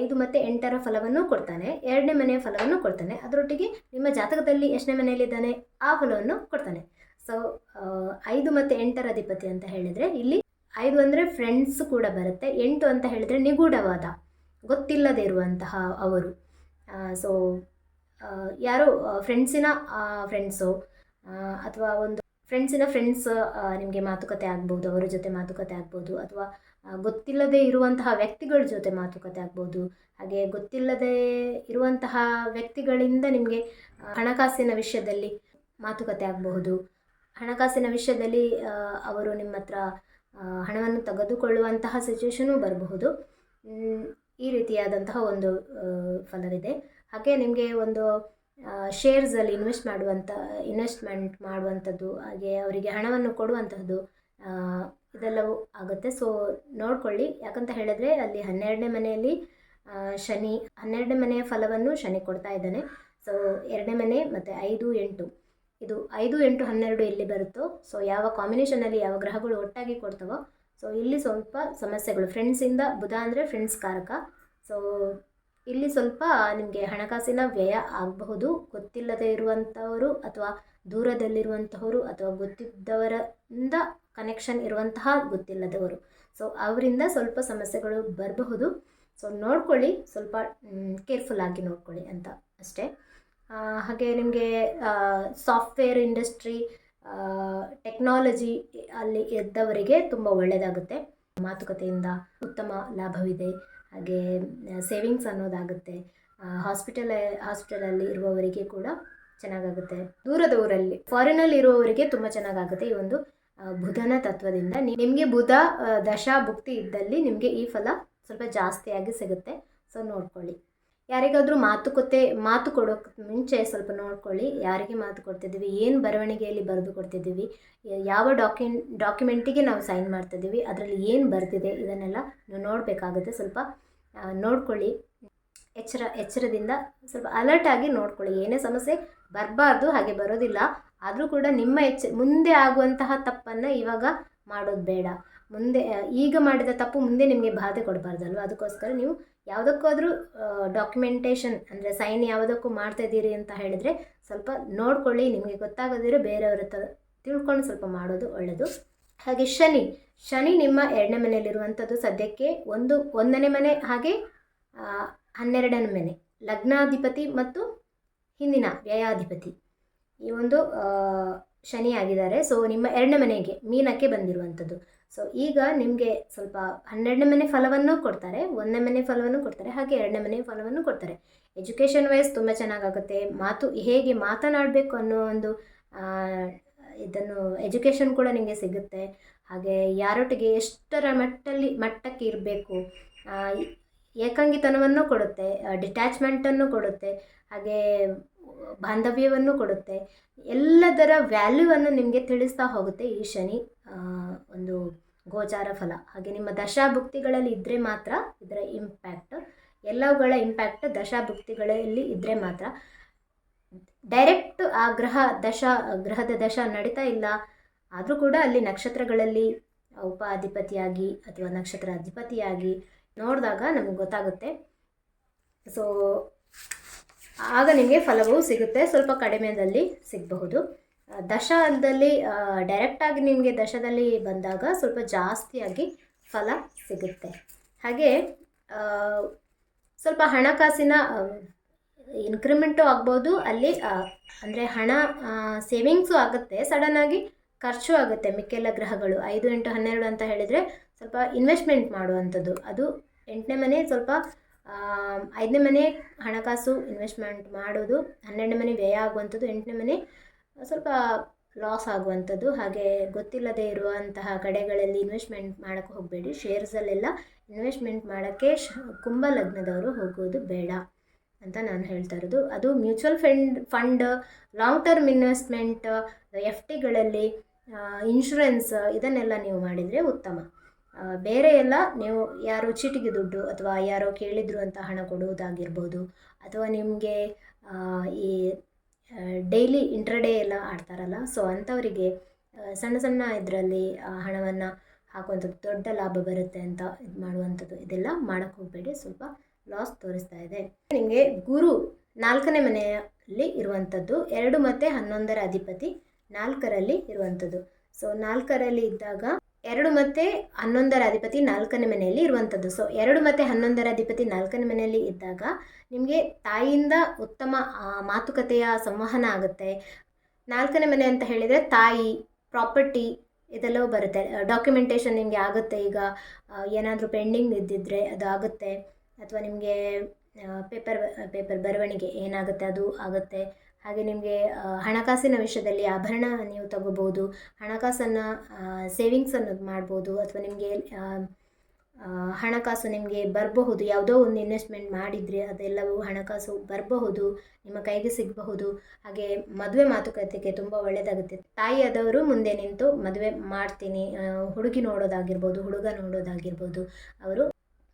ಐದು ಮತ್ತು ಎಂಟರ ಫಲವನ್ನು ಕೊಡ್ತಾನೆ, ಎರಡನೇ ಮನೆಯ ಫಲವನ್ನು ಕೊಡ್ತಾನೆ. ಅದರೊಟ್ಟಿಗೆ ನಿಮ್ಮ ಜಾತಕದಲ್ಲಿ ಎಷ್ಟನೇ ಮನೆಯಲ್ಲಿದ್ದಾನೆ ಆ ಫಲವನ್ನು ಕೊಡ್ತಾನೆ. ಸೊ ಐದು ಮತ್ತು ಎಂಟರ ಅಧಿಪತಿ ಅಂತ ಹೇಳಿದರೆ ಇಲ್ಲಿ ಐದು ಅಂದರೆ ಫ್ರೆಂಡ್ಸ್ ಕೂಡ ಬರುತ್ತೆ, ಎಂಟು ಅಂತ ಹೇಳಿದರೆ ನಿಗೂಢವಾದ, ಗೊತ್ತಿಲ್ಲದೇ ಇರುವಂತಹ ಅವರು. ಸೊ ಯಾರು ಫ್ರೆಂಡ್ಸಿನ ಫ್ರೆಂಡ್ಸು ಅಥವಾ ಒಂದು ಫ್ರೆಂಡ್ಸಿನ ಫ್ರೆಂಡ್ಸ್ ನಿಮಗೆ ಮಾತುಕತೆ ಆಗ್ಬೋದು, ಅವರ ಜೊತೆ ಮಾತುಕತೆ ಆಗ್ಬೋದು, ಅಥವಾ ಗೊತ್ತಿಲ್ಲದೆ ಇರುವಂತಹ ವ್ಯಕ್ತಿಗಳ ಜೊತೆ ಮಾತುಕತೆ ಆಗ್ಬೋದು, ಹಾಗೆ ಗೊತ್ತಿಲ್ಲದೆ ಇರುವಂತಹ ವ್ಯಕ್ತಿಗಳಿಂದ ನಿಮಗೆ ಹಣಕಾಸಿನ ವಿಷಯದಲ್ಲಿ ಮಾತುಕತೆ ಆಗಬಹುದು. ಹಣಕಾಸಿನ ವಿಷಯದಲ್ಲಿ ಅವರು ನಿಮ್ಮ ಹತ್ರ ಹಣವನ್ನು ತೆಗೆದುಕೊಳ್ಳುವಂತಹ ಸಿಚುವೇಶನೂ ಬರಬಹುದು. ಈ ರೀತಿಯಾದಂತಹ ಒಂದು ಫಲವಿದೆ. ಹಾಗೆ ನಿಮಗೆ ಒಂದು ಶೇರ್ಸಲ್ಲಿ ಇನ್ವೆಸ್ಟ್ ಮಾಡುವಂಥ ಇನ್ವೆಸ್ಟ್ಮೆಂಟ್ ಮಾಡುವಂಥದ್ದು ಹಾಗೆ ಅವರಿಗೆ ಹಣವನ್ನು ಕೊಡುವಂಥದ್ದು ಇದೆಲ್ಲವೂ ಆಗುತ್ತೆ. ಸೊ ನೋಡ್ಕೊಳ್ಳಿ. ಯಾಕಂತ ಹೇಳಿದ್ರೆ ಅಲ್ಲಿ ಹನ್ನೆರಡನೇ ಮನೆಯಲ್ಲಿ ಶನಿ, ಹನ್ನೆರಡನೇ ಮನೆಯ ಫಲವನ್ನು ಶನಿ ಕೊಡ್ತಾ ಇದ್ದಾನೆ. ಸೊ ಎರಡನೇ ಮನೆ ಮತ್ತು ಐದು, ಎಂಟು. ಇದು ಐದು, ಎಂಟು, ಹನ್ನೆರಡು ಎಲ್ಲಿ ಬರುತ್ತೋ ಸೊ ಯಾವ ಕಾಂಬಿನೇಷನಲ್ಲಿ ಯಾವ ಗ್ರಹಗಳು ಒಟ್ಟಾಗಿ ಕೊಡ್ತಾವೋ ಸೊ ಇಲ್ಲಿ ಸ್ವಲ್ಪ ಸಮಸ್ಯೆಗಳು. ಫ್ರೆಂಡ್ಸಿಂದ ಬುಧ ಅಂದರೆ ಫ್ರೆಂಡ್ಸ್ ಕಾರಕ. ಸೊ ಇಲ್ಲಿ ಸ್ವಲ್ಪ ನಿಮಗೆ ಹಣಕಾಸಿನ ವ್ಯಯ ಆಗಬಹುದು. ಗೊತ್ತಿಲ್ಲದೆ ಇರುವಂಥವರು ಅಥವಾ ದೂರದಲ್ಲಿರುವಂತಹವರು ಅಥವಾ ಗೊತ್ತಿದ್ದವರಿಂದ ಕನೆಕ್ಷನ್ ಇರುವಂತಹ ಗೊತ್ತಿಲ್ಲದವರು. ಸೊ ಅವರಿಂದ ಸ್ವಲ್ಪ ಸಮಸ್ಯೆಗಳು ಬರಬಹುದು. ಸೊ ನೋಡ್ಕೊಳ್ಳಿ. ಸ್ವಲ್ಪ ಕೇರ್ಫುಲ್ ಆಗಿ ನೋಡ್ಕೊಳ್ಳಿ ಅಂತ ಅಷ್ಟೇ. ಹಾಗೆ ನಿಮಗೆ ಸಾಫ್ಟ್ವೇರ್ ಇಂಡಸ್ಟ್ರಿ ಟೆಕ್ನಾಲಜಿ ಅಲ್ಲಿ ಇದ್ದವರಿಗೆ ತುಂಬ ಒಳ್ಳೆಯದಾಗುತ್ತೆ ಮಾತುಕತೆಯಿಂದ ಉತ್ತಮ ಲಾಭವಿದೆ. ಹಾಗೆ ಸೇವಿಂಗ್ಸ್ ಅನ್ನೋದಾಗುತ್ತೆ. ಹಾಸ್ಪಿಟಲ್ ಹಾಸ್ಪಿಟಲಲ್ಲಿ ಇರುವವರಿಗೆ ಕೂಡ ಚೆನ್ನಾಗಾಗುತ್ತೆ. ದೂರದ ಊರಲ್ಲಿ ಫಾರಿನಲ್ಲಿ ಇರುವವರಿಗೆ ತುಂಬ ಚೆನ್ನಾಗಾಗುತ್ತೆ ಈ ಒಂದು ಬುಧನ ತತ್ವದಿಂದ. ನಿಮಗೆ ಬುಧ ದಶಾ ಭುಕ್ತಿ ಇದ್ದಲ್ಲಿ ನಿಮಗೆ ಈ ಫಲ ಸ್ವಲ್ಪ ಜಾಸ್ತಿಯಾಗಿ ಸಿಗುತ್ತೆ. ಸೊ ನೋಡ್ಕೊಳ್ಳಿ. ಯಾರಿಗಾದರೂ ಮಾತುಕತೆ ಮಾತು ಕೊಡೋಕ್ಕೆ ಮುಂಚೆ ಸ್ವಲ್ಪ ನೋಡ್ಕೊಳ್ಳಿ. ಯಾರಿಗೆ ಮಾತು ಕೊಡ್ತಿದ್ದೀವಿ? ಏನು ಬರವಣಿಗೆಯಲ್ಲಿ ಬರೆದು ಕೊಡ್ತಿದ್ದೀವಿ? ಯಾವ ಡಾಕ್ಯುಮೆಂಟ್ ಡಾಕ್ಯುಮೆಂಟಿಗೆ ನಾವು ಸೈನ್ ಮಾಡ್ತಿದ್ದೀವಿ? ಅದರಲ್ಲಿ ಏನು ಬರ್ತಿದೆ ಇದನ್ನೆಲ್ಲ ನೀವು ನೋಡಬೇಕಾಗುತ್ತೆ. ಸ್ವಲ್ಪ ನೋಡ್ಕೊಳ್ಳಿ. ಎಚ್ಚರ, ಎಚ್ಚರದಿಂದ ಸ್ವಲ್ಪ ಅಲರ್ಟ್ ಆಗಿ ನೋಡ್ಕೊಳ್ಳಿ. ಏನೇ ಸಮಸ್ಯೆ ಬರಬಾರ್ದು, ಹಾಗೆ ಬರೋದಿಲ್ಲ. ಆದರೂ ಕೂಡ ನಿಮ್ಮ ಎಚ್ಚ, ಮುಂದೆ ಆಗುವಂತಹ ತಪ್ಪನ್ನು ಇವಾಗ ಮಾಡೋದು ಬೇಡ. ಮುಂದೆ ಈಗ ಮಾಡಿದ ತಪ್ಪು ಮುಂದೆ ನಿಮಗೆ ಬಾಧೆ ಕೊಡಬಾರ್ದಲ್ವ? ಅದಕ್ಕೋಸ್ಕರ ನೀವು ಯಾವುದಕ್ಕಾದ್ರೂ ಡಾಕ್ಯುಮೆಂಟೇಷನ್ ಅಂದರೆ ಸೈನ್ ಯಾವುದಕ್ಕೂ ಮಾಡ್ತಾ ಇದ್ದೀರಿ ಅಂತ ಹೇಳಿದರೆ ಸ್ವಲ್ಪ ನೋಡ್ಕೊಳ್ಳಿ, ನಿಮಗೆ ಗೊತ್ತಾಗದಿರೋ ಬೇರೆಯವ್ರ ಹತ್ರ ತಿಳ್ಕೊಂಡು ಸ್ವಲ್ಪ ಮಾಡೋದು ಒಳ್ಳೆಯದು ಹಾಗೆ ಶನಿ ಶನಿ ನಿಮ್ಮ ಎರಡನೇ ಮನೆಯಲ್ಲಿರುವಂಥದ್ದು ಸದ್ಯಕ್ಕೆ ಒಂದು, ಒಂದನೇ ಮನೆ ಹಾಗೆ ಹನ್ನೆರಡನೇ ಮನೆ, ಲಗ್ನಾಧಿಪತಿ ಮತ್ತು ಹಿಂದಿನ ವ್ಯಯಾಧಿಪತಿ. ಈ ಒಂದು ಶನಿ ಆಗಿದ್ದಾರೆ. ಸೊ ನಿಮ್ಮ ಎರಡನೇ ಮನೆಗೆ ಮೀನಕ್ಕೆ ಬಂದಿರುವಂಥದ್ದು. ಸೊ ಈಗ ನಿಮಗೆ ಸ್ವಲ್ಪ ಹನ್ನೆರಡನೇ ಮನೆ ಫಲವನ್ನು ಕೊಡ್ತಾರೆ, ಒಂದನೇ ಮನೆ ಫಲವನ್ನು ಕೊಡ್ತಾರೆ, ಹಾಗೆ ಎರಡನೇ ಮನೆ ಫಲವನ್ನು ಕೊಡ್ತಾರೆ. ಎಜುಕೇಷನ್ ವೈಸ್ ತುಂಬ ಚೆನ್ನಾಗಾಗುತ್ತೆ, ಮಾತು ಹೇಗೆ ಮಾತನಾಡಬೇಕು ಅನ್ನೋ ಒಂದು ಇದನ್ನು ಎಜುಕೇಷನ್ ಕೂಡ ನಿಮಗೆ ಸಿಗುತ್ತೆ. ಹಾಗೆ ಯಾರೊಟ್ಟಿಗೆ ಎಷ್ಟರ ಮಟ್ಟಲ್ಲಿ, ಮಟ್ಟಕ್ಕೆ ಇರಬೇಕು ಏಕಾಂಗಿತನವನ್ನು ಕೊಡುತ್ತೆ ಡಿಟ್ಯಾಚ್ಮೆಂಟನ್ನು ಕೊಡುತ್ತೆ, ಹಾಗೆ ಬಾಂಧವ್ಯವನ್ನು ಕೊಡುತ್ತೆ. ಎಲ್ಲದರ ವ್ಯಾಲ್ಯೂವನ್ನು ನಿಮಗೆ ತಿಳಿಸ್ತಾ ಹೋಗುತ್ತೆ ಈ ಶನಿ. ಒಂದು ಗೋಚಾರ ಫಲ. ಹಾಗೆ ನಿಮ್ಮ ದಶಾಭುಕ್ತಿಗಳಲ್ಲಿ ಇದ್ದರೆ ಮಾತ್ರ ಇದರ ಇಂಪ್ಯಾಕ್ಟ್ ಎಲ್ಲವುಗಳ ಇಂಪ್ಯಾಕ್ಟ್ ದಶಾಭುಕ್ತಿಗಳಲ್ಲಿ ಇದ್ದರೆ ಮಾತ್ರ. ಡೈರೆಕ್ಟ್ ಆ ಗ್ರಹ, ದಶ, ಗ್ರಹದ ದಶ ನಡೀತಾ ಇಲ್ಲ. ಆದರೂ ಕೂಡ ಅಲ್ಲಿ ನಕ್ಷತ್ರಗಳಲ್ಲಿ ಉಪ ಅಧಿಪತಿಯಾಗಿ ಅಥವಾ ನಕ್ಷತ್ರ ಅಧಿಪತಿಯಾಗಿ ನೋಡಿದಾಗ ನಮಗೆ ಗೊತ್ತಾಗುತ್ತೆ. ಸೊ ಆಗ ನಿಮಗೆ ಫಲವು ಸಿಗುತ್ತೆ. ಸ್ವಲ್ಪ ಕಡಿಮೆದಲ್ಲಿ ಸಿಗಬಹುದು. ಆ, ಅಂದಲ್ಲಿ ಡೈರೆಕ್ಟಾಗಿ ನಿಮಗೆ ದಶದಲ್ಲಿ ಬಂದಾಗ ಸ್ವಲ್ಪ ಜಾಸ್ತಿಯಾಗಿ ಫಲ ಸಿಗುತ್ತೆ. ಹಾಗೆ ಸ್ವಲ್ಪ ಹಣಕಾಸಿನ ಇನ್ಕ್ರಿಮೆಂಟು ಆಗ್ಬೋದು. ಅಲ್ಲಿ ಅಂದರೆ ಹಣ ಸೇವಿಂಗ್ಸು ಆಗುತ್ತೆ. ಸಡನ್ನಾಗಿ ಖರ್ಚು ಆಗುತ್ತೆ ಮಿಕ್ಕೆಲ್ಲ ಗ್ರಹಗಳು. ಐದು ಎಂಟು ಹನ್ನೆರಡು ಅಂತ ಹೇಳಿದರೆ ಸ್ವಲ್ಪ ಇನ್ವೆಸ್ಟ್ಮೆಂಟ್ ಮಾಡುವಂಥದ್ದು. ಅದು ಎಂಟನೇ ಮನೆ ಸ್ವಲ್ಪ ಐದನೇ ಮನೆ ಹಣಕಾಸು ಇನ್ವೆಸ್ಟ್ಮೆಂಟ್ ಮಾಡೋದು ಹನ್ನೆರಡನೇ ಮನೆ ವ್ಯಯ ಆಗುವಂಥದ್ದು ಎಂಟನೇ ಮನೆ ಸ್ವಲ್ಪ ಲಾಸ್ ಆಗುವಂಥದ್ದು, ಹಾಗೆ ಗೊತ್ತಿಲ್ಲದೆ ಇರುವಂತಹ ಕಡೆಗಳಲ್ಲಿ ಇನ್ವೆಸ್ಟ್ಮೆಂಟ್ ಮಾಡೋಕ್ಕೆ ಹೋಗಬೇಡಿ. ಶೇರ್ಸಲ್ಲೆಲ್ಲ ಇನ್ವೆಸ್ಟ್ಮೆಂಟ್ ಮಾಡೋಕ್ಕೆ ಶ, ಕುಂಭ ಲಗ್ನದವರು ಹೋಗೋದು ಬೇಡ ಅಂತ ನಾನು ಹೇಳ್ತಾ ಇರೋದು. ಅದು mutual fund fund long term investment F ಟಿಗಳಲ್ಲಿ ಇನ್ಶೂರೆನ್ಸ್ ಇದನ್ನೆಲ್ಲ ನೀವು ಮಾಡಿದರೆ ಉತ್ತಮ. ಬೇರೆ ಎಲ್ಲ ನೀವು ಯಾರೋ ಚೀಟಿಗೆ ದುಡ್ಡು ಅಥವಾ ಯಾರೋ ಕೇಳಿದ್ರು ಅಂತ ಹಣ ಕೊಡುವುದಾಗಿರ್ಬೋದು ಅಥವಾ ನಿಮಗೆ ಈ ಡೈಲಿ ಇಂಟ್ರಡೇ ಎಲ್ಲ ಆಡ್ತಾರಲ್ಲ ಸೊ ಅಂಥವರಿಗೆ ಸಣ್ಣ ಸಣ್ಣ ಇದರಲ್ಲಿ ಹಣವನ್ನು ಹಾಕುವಂಥದ್ದು ದೊಡ್ಡ ಲಾಭ ಬರುತ್ತೆ ಅಂತ ಇದು ಮಾಡುವಂಥದ್ದು ಇದೆಲ್ಲ ಮಾಡೋಕ್ಕೆ ಹೋಗಬೇಡಿ, ಸ್ವಲ್ಪ ಲಾಸ್ ತೋರಿಸ್ತಾ ಇದೆ. ನಿಮಗೆ ಗುರು ನಾಲ್ಕನೇ ಮನೆಯಲ್ಲಿ ಇರುವಂಥದ್ದು, ಎರಡು ಮತ್ತು ಹನ್ನೊಂದರ ಅಧಿಪತಿ ನಾಲ್ಕರಲ್ಲಿ ಇರುವಂಥದ್ದು. ಸೊ ನಾಲ್ಕರಲ್ಲಿ ಇದ್ದಾಗ ಎರಡು ಮತ್ತೆ ಹನ್ನೊಂದರ ಅಧಿಪತಿ ನಾಲ್ಕನೇ ಮನೆಯಲ್ಲಿ ಇರುವಂಥದ್ದು. ಸೊ ಎರಡು ಮತ್ತೆ ಹನ್ನೊಂದರ ಅಧಿಪತಿ ನಾಲ್ಕನೇ ಮನೆಯಲ್ಲಿ ಇದ್ದಾಗ ನಿಮಗೆ ತಾಯಿಯಿಂದ ಉತ್ತಮ ಮಾತುಕತೆಯ ಸಂವಹನ ಆಗುತ್ತೆ. ನಾಲ್ಕನೇ ಮನೆ ಅಂತ ಹೇಳಿದರೆ ತಾಯಿ, ಪ್ರಾಪರ್ಟಿ ಇದೆಲ್ಲವೂ ಬರುತ್ತೆ. ಡಾಕ್ಯುಮೆಂಟೇಷನ್ ನಿಮಗೆ ಆಗುತ್ತೆ ಈಗ ಏನಾದರೂ ಪೆಂಡಿಂಗ್ ಇದ್ದಿದ್ದರೆ ಅದು ಆಗುತ್ತೆ. ಅಥವಾ ನಿಮಗೆ ಪೇಪರ್ ಪೇಪರ್ ಬರವಣಿಗೆ ಏನಾಗುತ್ತೆ ಅದು ಆಗುತ್ತೆ. ಹಾಗೆ ನಿಮಗೆ ಹಣಕಾಸಿನ ವಿಷಯದಲ್ಲಿ ಆಭರಣ ನೀವು ತಗೋಬೋದು ಹಣಕಾಸನ್ನು ಅನ್ನೋದು ಮಾಡ್ಬೋದು, ಅಥವಾ ನಿಮಗೆ ಹಣಕಾಸು ನಿಮಗೆ ಬರಬಹುದು, ಯಾವುದೋ ಒಂದು ಇನ್ವೆಸ್ಟ್ಮೆಂಟ್ ಮಾಡಿದರೆ ಅದೆಲ್ಲವೂ ಹಣಕಾಸು ಬರಬಹುದು, ನಿಮ್ಮ ಕೈಗೆ ಸಿಗಬಹುದು. ಹಾಗೆ ಮದುವೆ ಮಾತುಕತೆಗೆ ತುಂಬ ಒಳ್ಳೆಯದಾಗುತ್ತೆ ತಾಯಿಯಾದವರು ಮುಂದೆ ನಿಂತು ಮದುವೆ ಮಾಡ್ತೀನಿ ಹುಡುಗಿ ನೋಡೋದಾಗಿರ್ಬೋದು, ಹುಡುಗ ನೋಡೋದಾಗಿರ್ಬೋದು, ಅವರು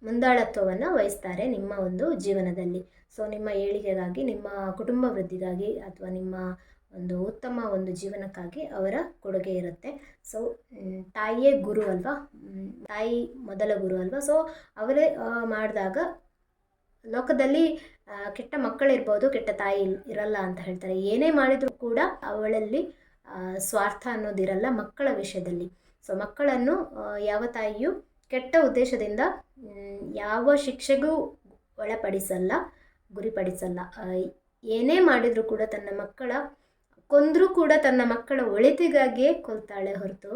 ಮುಂದಾಳತ್ವವನ್ನು ವಹಿಸ್ತಾರೆ ನಿಮ್ಮ ಒಂದು ಜೀವನದಲ್ಲಿ. ಸೊ ನಿಮ್ಮ ಏಳಿಗೆಗಾಗಿ, ನಿಮ್ಮ ಕುಟುಂಬ ವೃದ್ಧಿಗಾಗಿ ಅಥವಾ ನಿಮ್ಮ ಒಂದು ಉತ್ತಮ ಒಂದು ಜೀವನಕ್ಕಾಗಿ ಅವರ ಕೊಡುಗೆ ಇರುತ್ತೆ. ಸೊ ತಾಯಿಯೇ ಗುರು ಅಲ್ವಾ? ತಾಯಿ ಮೊದಲ ಗುರು ಅಲ್ವಾ? ಸೊ ಅವರೇ ಮಾಡಿದಾಗ ಲೋಕದಲ್ಲಿ ಕೆಟ್ಟ ಮಕ್ಕಳಿರ್ಬೋದು, ಕೆಟ್ಟ ತಾಯಿ ಇರಲ್ಲ ಅಂತ ಹೇಳ್ತಾರೆ. ಏನೇ ಮಾಡಿದರೂ ಕೂಡ ಅವಳಲ್ಲಿ ಸ್ವಾರ್ಥ ಅನ್ನೋದಿರಲ್ಲ ಮಕ್ಕಳ ವಿಷಯದಲ್ಲಿ. ಸೊ ಮಕ್ಕಳನ್ನು ಯಾವ ತಾಯಿಯೂ ಕೆಟ್ಟ ಉದ್ದೇಶದಿಂದ ಯಾವ ಶಿಕ್ಷೆಗೂ ಒಳಪಡಿಸಲ್ಲ, ಗುರಿಪಡಿಸಲ್ಲ. ಏನೇ ಮಾಡಿದರೂ ಕೂಡ ತನ್ನ ಮಕ್ಕಳ, ಕೊಂದರೂ ಕೂಡ ತನ್ನ ಮಕ್ಕಳ ಒಳಿತಿಗಾಗಿಯೇ ಕೊಲ್ತಾಳೆ ಹೊರತು,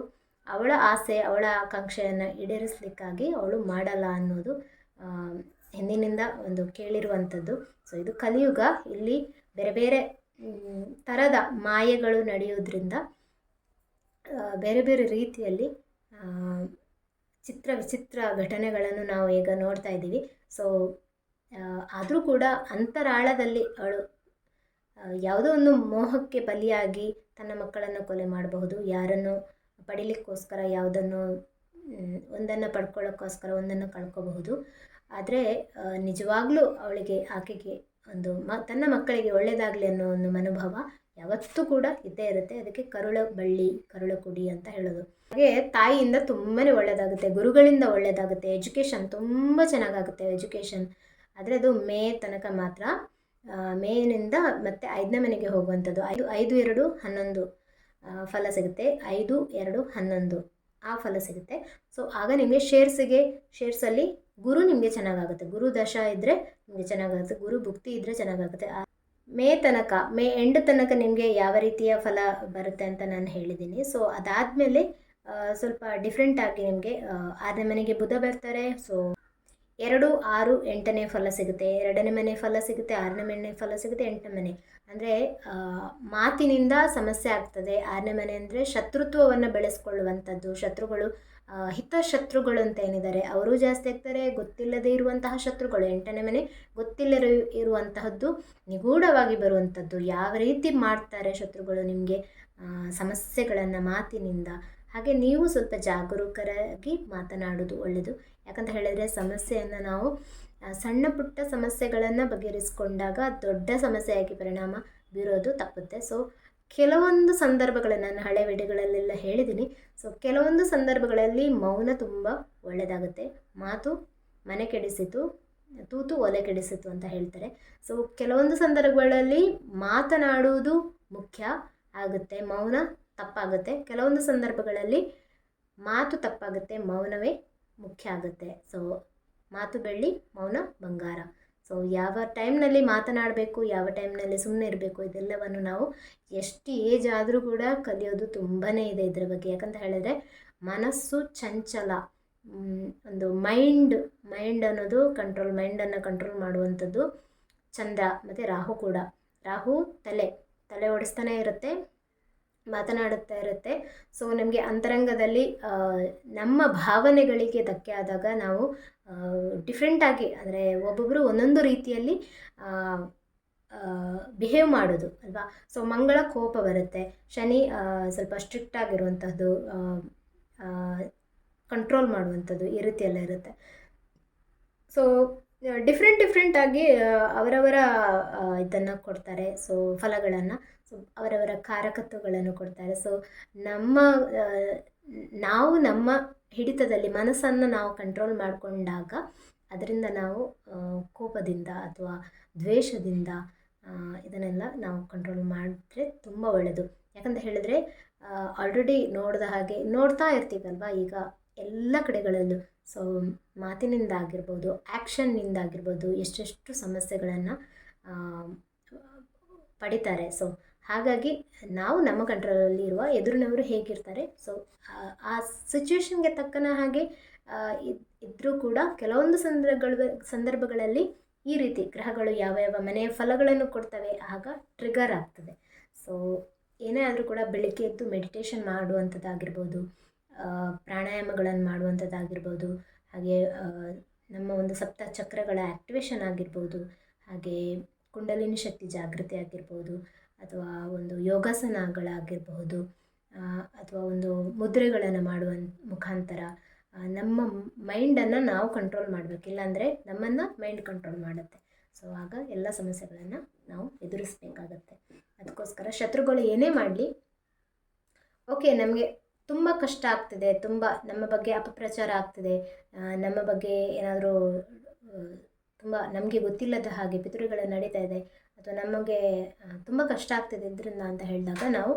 ಅವಳ ಆಸೆ, ಅವಳ ಆಕಾಂಕ್ಷೆಯನ್ನು ಈಡೇರಿಸಲಿಕ್ಕಾಗಿ ಅವಳು ಮಾಡಲ್ಲ ಅನ್ನೋದು ಹಿಂದಿನಿಂದ ಒಂದು ಕೇಳಿರುವಂಥದ್ದು. ಸೊ ಇದು ಕಲಿಯುಗ. ಇಲ್ಲಿ ಬೇರೆ ಬೇರೆ ಥರದ ಮಾಯೆಗಳು ನಡೆಯೋದ್ರಿಂದ ಬೇರೆ ಬೇರೆ ರೀತಿಯಲ್ಲಿ ಚಿತ್ರ ವಿಚಿತ್ರ ಘಟನೆಗಳನ್ನು ನಾವು ಈಗ ನೋಡ್ತಾ ಇದ್ದೀವಿ. ಸೊ ಆದರೂ ಕೂಡ ಅಂತರಾಳದಲ್ಲಿ ಅವಳು ಯಾವುದೋ ಒಂದು ಮೋಹಕ್ಕೆ ಬಲಿಯಾಗಿ ತನ್ನ ಮಕ್ಕಳನ್ನು ಕೊಲೆ ಮಾಡಬಹುದು. ಯಾರನ್ನು ಪಡಿಲಿಕ್ಕೋಸ್ಕರ, ಯಾವುದನ್ನು ಒಂದನ್ನು ಪಡ್ಕೊಳ್ಳೋಕ್ಕೋಸ್ಕರ, ಒಂದನ್ನು ಕಳ್ಕೋಬಹುದು. ಆದರೆ ನಿಜವಾಗ್ಲೂ ಅವಳಿಗೆ ಆಕೆಗೆ ಒಂದು ಮ, ತನ್ನ ಮಕ್ಕಳಿಗೆ ಒಳ್ಳೆಯದಾಗಲಿ ಅನ್ನೋ ಒಂದು ಮನೋಭಾವ ಯಾವತ್ತೂ ಕೂಡ ಇದ್ದೇ ಇರುತ್ತೆ. ಅದಕ್ಕೆ ಕರುಳ ಬಳ್ಳಿ ಕರುಳ ಕುಡಿ ಅಂತ ಹೇಳೋದು. ಹಾಗೆ ತಾಯಿಯಿಂದ ತುಂಬಾ ಒಳ್ಳೆಯದಾಗುತ್ತೆ ಗುರುಗಳಿಂದ ಒಳ್ಳೆಯದಾಗುತ್ತೆ ಎಜುಕೇಷನ್ ತುಂಬ ಚೆನ್ನಾಗಾಗುತ್ತೆ ಎಜುಕೇಷನ್ ಆದರೆ ಅದು ಮೇ ತನಕ ಮಾತ್ರ. ಮೇನಿಂದ ಮತ್ತೆ ಐದನೇ ಮನೆಗೆ ಹೋಗುವಂಥದ್ದು. ಐದು ಐದು, ಎರಡು, ಹನ್ನೊಂದು ಫಲ ಸಿಗುತ್ತೆ. ಐದು, ಎರಡು, ಹನ್ನೊಂದು ಆ ಫಲ ಸಿಗುತ್ತೆ. ಸೊ ಆಗ ನಿಮಗೆ ಶೇರ್ಸಿಗೆ, ಶೇರ್ಸಲ್ಲಿ ಗುರು ನಿಮಗೆ ಚೆನ್ನಾಗಾಗುತ್ತೆ. ಗುರು ದಶ ಇದ್ದರೆ ನಿಮಗೆ ಚೆನ್ನಾಗಾಗುತ್ತೆ. ಗುರು ಭುಕ್ತಿ ಇದ್ದರೆ ಚೆನ್ನಾಗಾಗುತ್ತೆ. ಮೇ ತನಕ, ಮೇ ಎಂಡ್ ತನಕ ನಿಮಗೆ ಯಾವ ರೀತಿಯ ಫಲ ಬರುತ್ತೆ ಅಂತ ನಾನು ಹೇಳಿದ್ದೀನಿ ಸೊ ಅದಾದಮೇಲೆ ಸ್ವಲ್ಪ ಡಿಫ್ರೆಂಟ್ ಆಗಿ ನಿಮಗೆ ಆರನೇ ಮನೆಗೆ ಬುಧ ಬರ್ತಾರೆ. ಸೊ ಎರಡು, ಆರು, ಎಂಟನೇ ಫಲ ಸಿಗುತ್ತೆ. ಎರಡನೇ ಮನೆ ಫಲ ಸಿಗುತ್ತೆ, ಆರನೇ ಮನೆ ಫಲ ಸಿಗುತ್ತೆ, ಎಂಟನೇ ಮನೆ. ಅಂದರೆ ಮಾತಿನಿಂದ ಸಮಸ್ಯೆ ಆಗ್ತದೆ. ಆರನೇ ಮನೆ ಅಂದರೆ ಶತ್ರುತ್ವವನ್ನು ಬೆಳೆಸ್ಕೊಳ್ಳುವಂಥದ್ದು. ಶತ್ರುಗಳು ಹಿತಶತ್ರುಗಳು ಅಂತ ಏನಿದ್ದಾರೆ ಅವರು ಜಾಸ್ತಿ ಆಗ್ತಾರೆ, ಗೊತ್ತಿಲ್ಲದೆ ಇರುವಂತಹ ಶತ್ರುಗಳು. ಎಂಟನೇ ಮನೆ, ಗೊತ್ತಿಲ್ಲದೆ ಇರುವಂತಹದ್ದು, ನಿಗೂಢವಾಗಿ ಬರುವಂಥದ್ದು ಯಾವ ರೀತಿ ಮಾಡ್ತಾರೆ ಶತ್ರುಗಳು ನಿಮಗೆ ಸಮಸ್ಯೆಗಳನ್ನು ಮಾತಿನಿಂದ? ಹಾಗೆ ನೀವು ಸ್ವಲ್ಪ ಜಾಗರೂಕರಾಗಿ ಮಾತನಾಡೋದು ಒಳ್ಳೆಯದು ಯಾಕಂತ ಹೇಳಿದರೆ ಸಮಸ್ಯೆಯನ್ನು ನಾವು ಸಣ್ಣ ಪುಟ್ಟ ಸಮಸ್ಯೆಗಳನ್ನು ಬಗೆಹರಿಸಿಕೊಂಡಾಗ ದೊಡ್ಡ ಸಮಸ್ಯೆಯಾಗಿ ಪರಿಣಾಮ ಬೀರೋದು ತಪ್ಪುತ್ತೆ. ಸೊ ಕೆಲವೊಂದು ಸಂದರ್ಭಗಳನ್ನು ನಾನು ಹಳೆ ವಿಡಿಯೋಗಳಲ್ಲೆಲ್ಲ ಹೇಳಿದ್ದೀನಿ ಸೊ ಕೆಲವೊಂದು ಸಂದರ್ಭಗಳಲ್ಲಿ ಮೌನ ತುಂಬ ಒಳ್ಳೆಯದಾಗುತ್ತೆ ಮಾತು ಮನೆ ಕೆಡಿಸಿತು, ತೂತು ಒಲೆ ಕೆಡಿಸಿತು ಅಂತ ಹೇಳ್ತಾರೆ. ಸೊ ಕೆಲವೊಂದು ಸಂದರ್ಭಗಳಲ್ಲಿ ಮಾತನಾಡುವುದು ಮುಖ್ಯ ಆಗುತ್ತೆ, ಮೌನ ತಪ್ಪಾಗುತ್ತೆ. ಕೆಲವೊಂದು ಸಂದರ್ಭಗಳಲ್ಲಿ ಮಾತು ತಪ್ಪಾಗುತ್ತೆ, ಮೌನವೇ ಮುಖ್ಯ ಆಗುತ್ತೆ. ಸೊ ಮಾತು ಬೆಳ್ಳಿ, ಮೌನ ಬಂಗಾರ. ಸೊ ಯಾವ ಟೈಮ್ನಲ್ಲಿ ಮಾತನಾಡಬೇಕು, ಯಾವ ಟೈಮ್ನಲ್ಲಿ ಸುಮ್ಮನೆ ಇರಬೇಕು, ಇದೆಲ್ಲವನ್ನು ನಾವು ಎಷ್ಟು ಏಜ್ ಆದರೂ ಕೂಡ ಕಲಿಯೋದು ತುಂಬಾ ಇದೆ ಇದರ ಬಗ್ಗೆ. ಯಾಕಂತ ಹೇಳಿದ್ರೆ ಮನಸ್ಸು ಚಂಚಲ. ಒಂದು ಮೈಂಡ್ ಮೈಂಡ್ ಅನ್ನೋದು ಕಂಟ್ರೋಲ್ ಮೈಂಡನ್ನು ಕಂಟ್ರೋಲ್ ಮಾಡುವಂಥದ್ದು ಚಂದ್ರ, ಮತ್ತು ರಾಹು ಕೂಡ. ರಾಹು ತಲೆ ತಲೆ ಓಡಿಸ್ತಾನೆ ಇರುತ್ತೆ. ಮಾತನಾಡುತ್ತಾ ಇರುತ್ತೆ. ಸೊ ನಮಗೆ ಅಂತರಂಗದಲ್ಲಿ ನಮ್ಮ ಭಾವನೆಗಳಿಗೆ ಧಕ್ಕೆ ಆದಾಗ ನಾವು ಡಿಫ್ರೆಂಟಾಗಿ ಅಂದರೆ ಒಬ್ಬೊಬ್ಬರು ಒಂದೊಂದು ರೀತಿಯಲ್ಲಿ ಬಿಹೇವ್ ಮಾಡೋದು, ಅಲ್ವಾ? ಸೊ ಮಂಗಳ ಕೋಪ ಬರುತ್ತೆ. ಶನಿ ಸ್ವಲ್ಪ ಸ್ಟ್ರಿಕ್ಟ್ ಆಗಿರುವಂಥದ್ದು ಕಂಟ್ರೋಲ್ ಮಾಡುವಂಥದ್ದು ಈ ರೀತಿಯೆಲ್ಲ ಇರುತ್ತೆ. ಸೊ ಡಿಫ್ರೆಂಟ್ ಡಿಫ್ರೆಂಟಾಗಿ ಅವರವರ ಇದನ್ನು ಕೊಡ್ತಾರೆ. ಸೊ ಫಲಗಳನ್ನು. ಸೊ ಅವರವರ ಕಾರಕತ್ವಗಳನ್ನು ಕೊಡ್ತಾರೆ. ಸೊ ನಮ್ಮ ನಾವು ನಮ್ಮ ಹಿಡಿತದಲ್ಲಿ, ಮನಸ್ಸನ್ನು ನಾವು ಕಂಟ್ರೋಲ್ ಮಾಡಿಕೊಂಡಾಗ, ಅದರಿಂದ ನಾವು ಕೋಪದಿಂದ ಅಥವಾ ದ್ವೇಷದಿಂದ ಇದನ್ನೆಲ್ಲ ನಾವು ಕಂಟ್ರೋಲ್ ಮಾಡಿದ್ರೆ ತುಂಬ ಒಳ್ಳೆಯದು ಯಾಕಂತ ಹೇಳಿದ್ರೆ ಆಲ್ರೆಡಿ ನೋಡಿದ ಹಾಗೆ, ನೋಡ್ತಾ ಇರ್ತೀವಲ್ವಾ? ಈಗ ಎಲ್ಲ ಕಡೆಗಳಲ್ಲೂ. ಸೊ ಮಾತಿನಿಂದ ಆಗಿರ್ಬೋದು ಆ್ಯಕ್ಷನ್ನಿಂದ ಆಗಿರ್ಬೋದು, ಎಷ್ಟೆಷ್ಟು ಸಮಸ್ಯೆಗಳನ್ನು ಪಡಿತಾರೆ. ಸೊ ಹಾಗಾಗಿ ನಾವು ನಮ್ಮ ಕಂಟ್ರೋಲಲ್ಲಿ ಇರುವ ಎದುರಿನವರು ಹೇಗಿರ್ತಾರೆ? ಸೊ ಆ ಸಿಚುವೇಶನ್ಗೆ ತಕ್ಕನ ಹಾಗೆ ಇದ್ದರೂ ಕೂಡ ಕೆಲವೊಂದು ಸಂದರ್ಭಗಳು ಸಂದರ್ಭಗಳಲ್ಲಿ ಈ ರೀತಿ ಗ್ರಹಗಳು ಯಾವ ಯಾವ ಮನೆಯ ಫಲಗಳನ್ನು ಕೊಡ್ತವೆ, ಆಗ ಟ್ರಿಗರ್ ಆಗ್ತದೆ. ಸೊ ಏನೇ ಆದರೂ ಕೂಡ ಬೆಳಿಗ್ಗೆ ಎದ್ದು ಮೆಡಿಟೇಷನ್ ಮಾಡುವಂಥದ್ದಾಗಿರ್ಬೋದು ಪ್ರಾಣಾಯಾಮಗಳನ್ನು ಮಾಡುವಂಥದ್ದಾಗಿರ್ಬೋದು, ಹಾಗೆ ನಮ್ಮ ಒಂದು ಸಪ್ತ ಚಕ್ರಗಳ ಆ್ಯಕ್ಟಿವೇಶನ್ ಆಗಿರ್ಬೋದು, ಹಾಗೆ, ಕುಂಡಲಿನಿ ಶಕ್ತಿ ಜಾಗೃತಿ ಆಗಿರ್ಬೋದು ಅಥವಾ ಒಂದು ಯೋಗಾಸನಗಳಾಗಿರಬಹುದು ಅಥವಾ ಒಂದು ಮುದ್ರೆಗಳನ್ನು ಮಾಡುವ ಮುಖಾಂತರ ನಮ್ಮ ಮೈಂಡನ್ನು ನಾವು ಕಂಟ್ರೋಲ್ ಮಾಡಬೇಕು. ಇಲ್ಲಾಂದರೆ ನಮ್ಮನ್ನು ಮೈಂಡ್ ಕಂಟ್ರೋಲ್ ಮಾಡುತ್ತೆ. ಸೊ ಆಗ ಎಲ್ಲ ಸಮಸ್ಯೆಗಳನ್ನು ನಾವು ಎದುರಿಸಬೇಕಾಗತ್ತೆ. ಅದಕ್ಕೋಸ್ಕರ ಶತ್ರುಗಳು ಏನೇ ಮಾಡಲಿ ಓಕೆ ನಮಗೆ ತುಂಬ ಕಷ್ಟ ಆಗ್ತಿದೆ, ತುಂಬ ನಮ್ಮ ಬಗ್ಗೆ ಅಪಪ್ರಚಾರ ಆಗ್ತಿದೆ ನಮ್ಮ ಬಗ್ಗೆ ಏನಾದರೂ ತುಂಬ ನಮಗೆ ಗೊತ್ತಿಲ್ಲದ ಹಾಗೆ ಪಿತೃಗಳು ನಡೀತಾ ಇದೆ ಅಥವಾ ನಮಗೆ ತುಂಬ ಕಷ್ಟ ಆಗ್ತಿದೆ ಇದರಿಂದ ಅಂತ ಹೇಳಿದಾಗ ನಾವು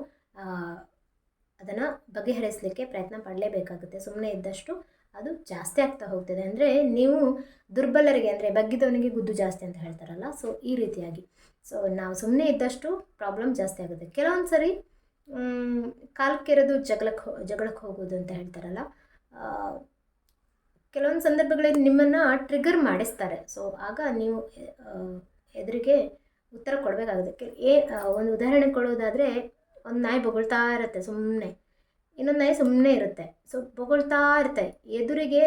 ಅದನ್ನು ಬಗೆಹರಿಸಲಿಕ್ಕೆ ಪ್ರಯತ್ನ ಪಡಲೇಬೇಕಾಗುತ್ತೆ. ಸುಮ್ಮನೆ ಇದ್ದಷ್ಟು ಅದು ಜಾಸ್ತಿ ಆಗ್ತಾ ಹೋಗ್ತದೆ. ಅಂದರೆ ನೀವು ದುರ್ಬಲರಿಗೆ ಅಂದರೆ ಬಗ್ಗಿದವನಿಗೆ ಗುದ್ದು ಜಾಸ್ತಿ ಅಂತ ಹೇಳ್ತಾರಲ್ಲ ಸೊ ಈ ರೀತಿಯಾಗಿ. ಸೊ ನಾವು ಸುಮ್ಮನೆ ಇದ್ದಷ್ಟು ಪ್ರಾಬ್ಲಮ್ ಜಾಸ್ತಿ ಆಗುತ್ತೆ. ಕೆಲವೊಂದು ಸರಿ ಮ್, ಕಾಲು ಕೆರೆದು ಜಗಳಕ್ಕೆ ಜಗಳಕ್ಕೆ ಹೋಗೋದು ಅಂತ ಹೇಳ್ತಾರಲ್ಲ ಕೆಲವೊಂದು ಸಂದರ್ಭಗಳಲ್ಲಿ ನಿಮ್ಮನ್ನು ಟ್ರಿಗರ್ ಮಾಡಿಸ್ತಾರೆ. ಸೊ ಆಗ ನೀವು ಎದುರಿಗೆ ಉತ್ತರ ಕೊಡಬೇಕಾಗುತ್ತೆ ಏ ಒಂದು ಉದಾಹರಣೆ ಕೊಡೋದಾದರೆ, ಒಂದು ನಾಯಿ ಬೊಗಳ್ತಾ ಇರುತ್ತೆ ಸುಮ್ಮನೆ ಇನ್ನೊಂದು ನಾಯಿ ಸುಮ್ಮನೆ ಇರುತ್ತೆ. ಸೊ, ಬೊಗಳ್ತಾ ಇರುತ್ತೆ. ಎದುರಿಗೆ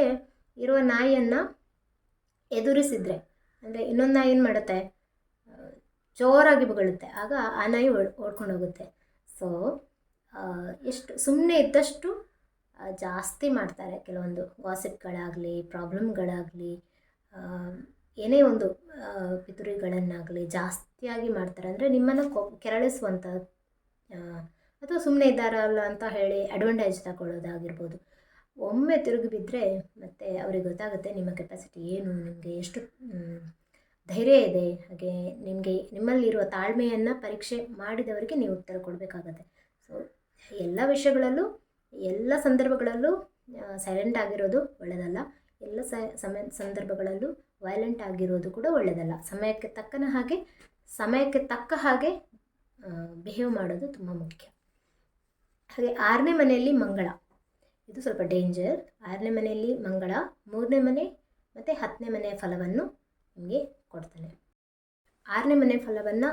ಇರುವ ನಾಯಿಯನ್ನು ಎದುರಿಸಿದ್ರೆ, ಅಂದರೆ ಇನ್ನೊಂದು ನಾಯಿ ಏನು ಮಾಡುತ್ತೆ? ಜೋರಾಗಿ ಬೊಗಳುತ್ತೆ. ಆಗ ಆ ನಾಯಿ ಓಡ್ ಓಡ್ಕೊಂಡು ಹೋಗುತ್ತೆ ಸೊ ಎಷ್ಟು ಸುಮ್ಮನೆ ಇದ್ದಷ್ಟು ಜಾಸ್ತಿ ಮಾಡ್ತಾರೆ. ಕೆಲವೊಂದು ವಾಸಿಪ್ಗಳಾಗಲಿ ಪ್ರಾಬ್ಲಮ್ಗಳಾಗಲಿ ಏನೇ ಒಂದು ಪಿತುರಿಗಳನ್ನಾಗಲಿ ಜಾಸ್ತಿಯಾಗಿ ಮಾಡ್ತಾರೆ. ಅಂದರೆ ನಿಮ್ಮನ್ನು ಕೊ ಕೆರಳಿಸುವಂಥ ಅಥವಾ ಸುಮ್ಮನೆ ಇದ್ದಾರಲ್ಲ ಅಂತ ಹೇಳಿ ಅಡ್ವಾಂಟೇಜ್ ತಗೊಳ್ಳೋದಾಗಿರ್ಬೋದು ಒಮ್ಮೆ ತಿರುಗಿ ಬಿದ್ದರೆ ಮತ್ತೆ ಅವ್ರಿಗೆ ಗೊತ್ತಾಗುತ್ತೆ ನಿಮ್ಮ ಕೆಪಾಸಿಟಿ ಏನು, ನಿಮಗೆ ಎಷ್ಟು ಧೈರ್ಯ ಇದೆ. ಹಾಗೆ ನಿಮಗೆ, ನಿಮ್ಮಲ್ಲಿರುವ ತಾಳ್ಮೆಯನ್ನು ಪರೀಕ್ಷೆ ಮಾಡಿದವರಿಗೆ ನೀವು ಉತ್ತರ ಕೊಡಬೇಕಾಗತ್ತೆ. ಸೊ ಎಲ್ಲ ವಿಷಯಗಳಲ್ಲೂ, ಎಲ್ಲ ಸಂದರ್ಭಗಳಲ್ಲೂ ಸೈಲೆಂಟ್ ಆಗಿರೋದು ಒಳ್ಳೆಯದಲ್ಲ ಎಲ್ಲ ಸಂದರ್ಭಗಳಲ್ಲೂ ವೈಲೆಂಟ್ ಆಗಿರೋದು ಕೂಡ ಒಳ್ಳೆಯದಲ್ಲ ಸಮಯಕ್ಕೆ ತಕ್ಕನ ಹಾಗೆ, ಸಮಯಕ್ಕೆ ತಕ್ಕ ಹಾಗೆ ಬಿಹೇವ್ ಮಾಡೋದು ತುಂಬ ಮುಖ್ಯ. ಹಾಗೆ ಆರನೇ ಮನೆಯಲ್ಲಿ ಮಂಗಳ. ಇದು ಸ್ವಲ್ಪ ಡೇಂಜರ್ ಆರನೇ ಮನೆಯಲ್ಲಿ ಮಂಗಳ, ಮೂರನೇ ಮನೆ ಮತ್ತು ಹತ್ತನೇ ಮನೆಯ ಫಲವನ್ನು ನಿಮಗೆ ಕೊಡ್ತಾನೆ. ಆರನೇ ಮನೆ ಫಲವನ್ನು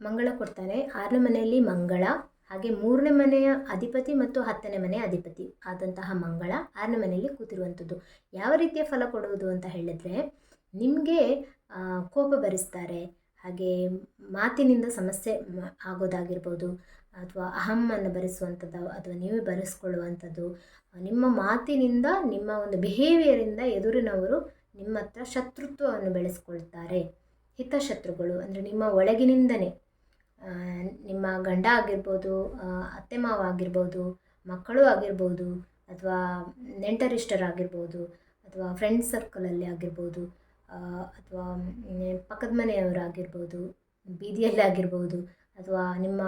ಮಂಗಳ ಕೊಡ್ತಾನೆ ಆರನೇ ಮನೆಯಲ್ಲಿ ಮಂಗಳ ಹಾಗೆ ಮೂರನೇ ಮನೆಯ ಅಧಿಪತಿ ಮತ್ತು ಹತ್ತನೇ ಮನೆಯ ಅಧಿಪತಿ ಆದಂತಹ ಮಂಗಳ ಆರನೇ ಮನೆಯಲ್ಲಿ ಕೂತಿರುವಂಥದ್ದು. ಯಾವ ರೀತಿಯ ಫಲ ಕೊಡುವುದು ಅಂತ ಹೇಳಿದ್ರೆ, ನಿಮಗೆ ಕೋಪ ಭರಿಸ್ತಾರೆ ಹಾಗೆ ಮಾತಿನಿಂದ ಸಮಸ್ಯೆ ಆಗೋದಾಗಿರ್ಬೋದು, ಅಥವಾ ಅಹಮ್ಮನ್ನು ಭರಿಸುವಂಥದ್ದು ಅಥವಾ ನೀವೇ ಭರಿಸ್ಕೊಳ್ಳುವಂಥದ್ದು ನಿಮ್ಮ ಮಾತಿನಿಂದ, ನಿಮ್ಮ ಒಂದು ಬಿಹೇವಿಯರಿಂದ ಎದುರಿನವರು ನಿಮ್ಮ ಹತ್ರ ಶತ್ರುತ್ವವನ್ನು ಬೆಳೆಸ್ಕೊಳ್ತಾರೆ. ಹಿತಶತ್ರುಗಳು ಅಂದರೆ ನಿಮ್ಮ ಒಳಗಿನಿಂದನೇ. ನಿಮ್ಮ ಗಂಡ ಆಗಿರ್ಬೋದು ಅತ್ತೆ ಮಾವ ಆಗಿರ್ಬೋದು, ಮಕ್ಕಳು ಆಗಿರ್ಬೋದು, ಅಥವಾ ನೆಂಟರಿಷ್ಟರಾಗಿರ್ಬೋದು ಅಥವಾ ಫ್ರೆಂಡ್ಸ್ ಸರ್ಕಲಲ್ಲಿ ಆಗಿರ್ಬೋದು ಅಥವಾ ಪಕ್ಕದ ಮನೆಯವರಾಗಿರ್ಬೋದು ಬೀದಿಯಲ್ಲಿ ಆಗಿರ್ಬೋದು, ಅಥವಾ ನಿಮ್ಮ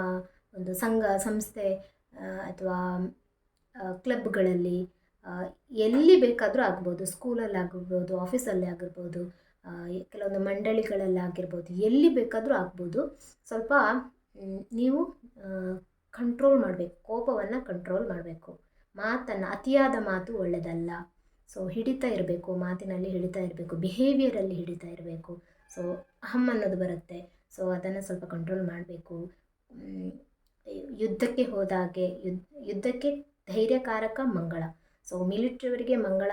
ಒಂದು ಸಂಘ, ಸಂಸ್ಥೆ ಅಥವಾ ಕ್ಲಬ್ಗಳಲ್ಲಿ ಎಲ್ಲಿ ಬೇಕಾದರೂ ಆಗ್ಬೋದು ಸ್ಕೂಲಲ್ಲಿ ಆಗಿರ್ಬೋದು ಆಫೀಸಲ್ಲಿ ಆಗಿರ್ಬೋದು ಕೆಲವೊಂದು ಮಂಡಳಿಗಳಲ್ಲಿ ಆಗಿರ್ಬೋದು, ಎಲ್ಲಿ ಬೇಕಾದರೂ ಆಗ್ಬೋದು. ಸ್ವಲ್ಪ ನೀವು ಕಂಟ್ರೋಲ್ ಮಾಡಬೇಕು, ಕೋಪವನ್ನು ಕಂಟ್ರೋಲ್ ಮಾಡಬೇಕು. ಮಾತನ್ನು, ಅತಿಯಾದ ಮಾತು ಒಳ್ಳೆಯದಲ್ಲ ಸೊ ಹಿಡಿತಾ ಇರಬೇಕು, ಮಾತಿನಲ್ಲಿ ಹಿಡಿತಾ ಇರಬೇಕು ಬಿಹೇವಿಯರಲ್ಲಿ ಹಿಡಿತಾ ಇರಬೇಕು. ಸೊ ಅಹಮ್ ಅನ್ನೋದು ಬರುತ್ತೆ. ಸೊ ಅದನ್ನು ಸ್ವಲ್ಪ ಕಂಟ್ರೋಲ್ ಮಾಡಬೇಕು. ಯುದ್ಧಕ್ಕೆ ಹೋದಾಗೆ, ಯುದ್ಧ, ಯುದ್ಧಕ್ಕೆ ಧೈರ್ಯಕಾರಕ ಮಂಗಳ. ಸೊ ಮಿಲಿಟ್ರಿಯವರಿಗೆ ಮಂಗಳ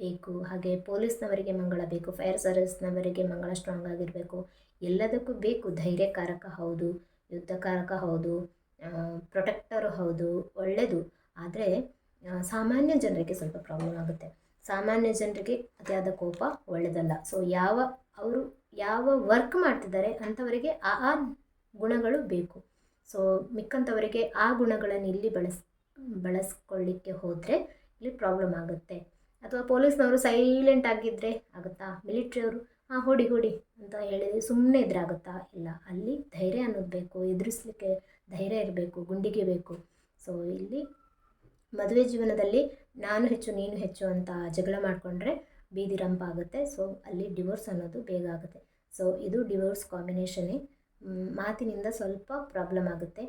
ಬೇಕು. ಹಾಗೆ ಪೊಲೀಸ್ನವರಿಗೆ ಮಂಗಳ ಬೇಕು, ಫೈರ್ ಸರ್ವಿಸ್ನವರಿಗೆ ಮಂಗಳ ಸ್ಟ್ರಾಂಗ್ ಆಗಿರಬೇಕು. ಎಲ್ಲದಕ್ಕೂ ಬೇಕು. ಧೈರ್ಯಕಾರಕ ಹೌದು, ಯುದ್ಧಕಾರಕ ಹೌದು ಪ್ರೊಟೆಕ್ಟರು ಹೌದು ಒಳ್ಳೆಯದು ಆದರೆ ಸಾಮಾನ್ಯ ಜನರಿಗೆ ಸ್ವಲ್ಪ ಪ್ರಾಬ್ಲಮ್ ಆಗುತ್ತೆ. ಸಾಮಾನ್ಯ ಜನರಿಗೆ ಅತಿಯಾದ ಕೋಪ ಒಳ್ಳೆಯದಲ್ಲ ಸೊ ಯಾವ, ಅವರು ಯಾವ ವರ್ಕ್ ಮಾಡ್ತಿದ್ದಾರೆ ಅಂಥವರಿಗೆ ಆ ಆ ಗುಣಗಳು ಬೇಕು. ಸೊ ಮಿಕ್ಕಂಥವರಿಗೆ ಆ ಗುಣಗಳನ್ನು ಇಲ್ಲಿ ಬಳಸ್, ಬಳಸ್ಕೊಳ್ಳಿಕ್ಕೆ ಹೋದರೆ ಇಲ್ಲಿ ಪ್ರಾಬ್ಲಮ್ ಆಗುತ್ತೆ. ಅಥವಾ ಪೊಲೀಸ್ನವರು ಸೈಲೆಂಟ್ ಆಗಿದ್ದರೆ ಆಗುತ್ತಾ? ಮಿಲಿಟ್ರಿಯವರು ಹಾಂ, ಹೊಡಿ ಹೊಡಿ ಅಂತ ಹೇಳಿದ್ರೆ ಸುಮ್ಮನೆ ಇದ್ರೆ ಆಗುತ್ತಾ? ಇಲ್ಲ, ಅಲ್ಲಿ ಧೈರ್ಯ ಅನ್ನೋದು ಬೇಕು, ಎದುರಿಸಲಿಕ್ಕೆ ಧೈರ್ಯ ಇರಬೇಕು, ಗುಂಡಿಗೆ ಬೇಕು. ಸೊ ಇಲ್ಲಿ ಮದುವೆ ಜೀವನದಲ್ಲಿ ನಾನು ಹೆಚ್ಚು, ನೀನು ಹೆಚ್ಚು ಅಂತ ಜಗಳ ಮಾಡಿಕೊಂಡ್ರೆ ಬೀದಿ ರಂಪ ಆಗುತ್ತೆ. ಸೊ ಅಲ್ಲಿ ಡಿವೋರ್ಸ್ ಅನ್ನೋದು ಬೇಗ ಆಗುತ್ತೆ. ಸೊ ಇದು ಡಿವೋರ್ಸ್ ಕಾಂಬಿನೇಷನ್ನೇ ಮಾತಿನಿಂದ ಸ್ವಲ್ಪ ಪ್ರಾಬ್ಲಮ್ ಆಗುತ್ತೆ.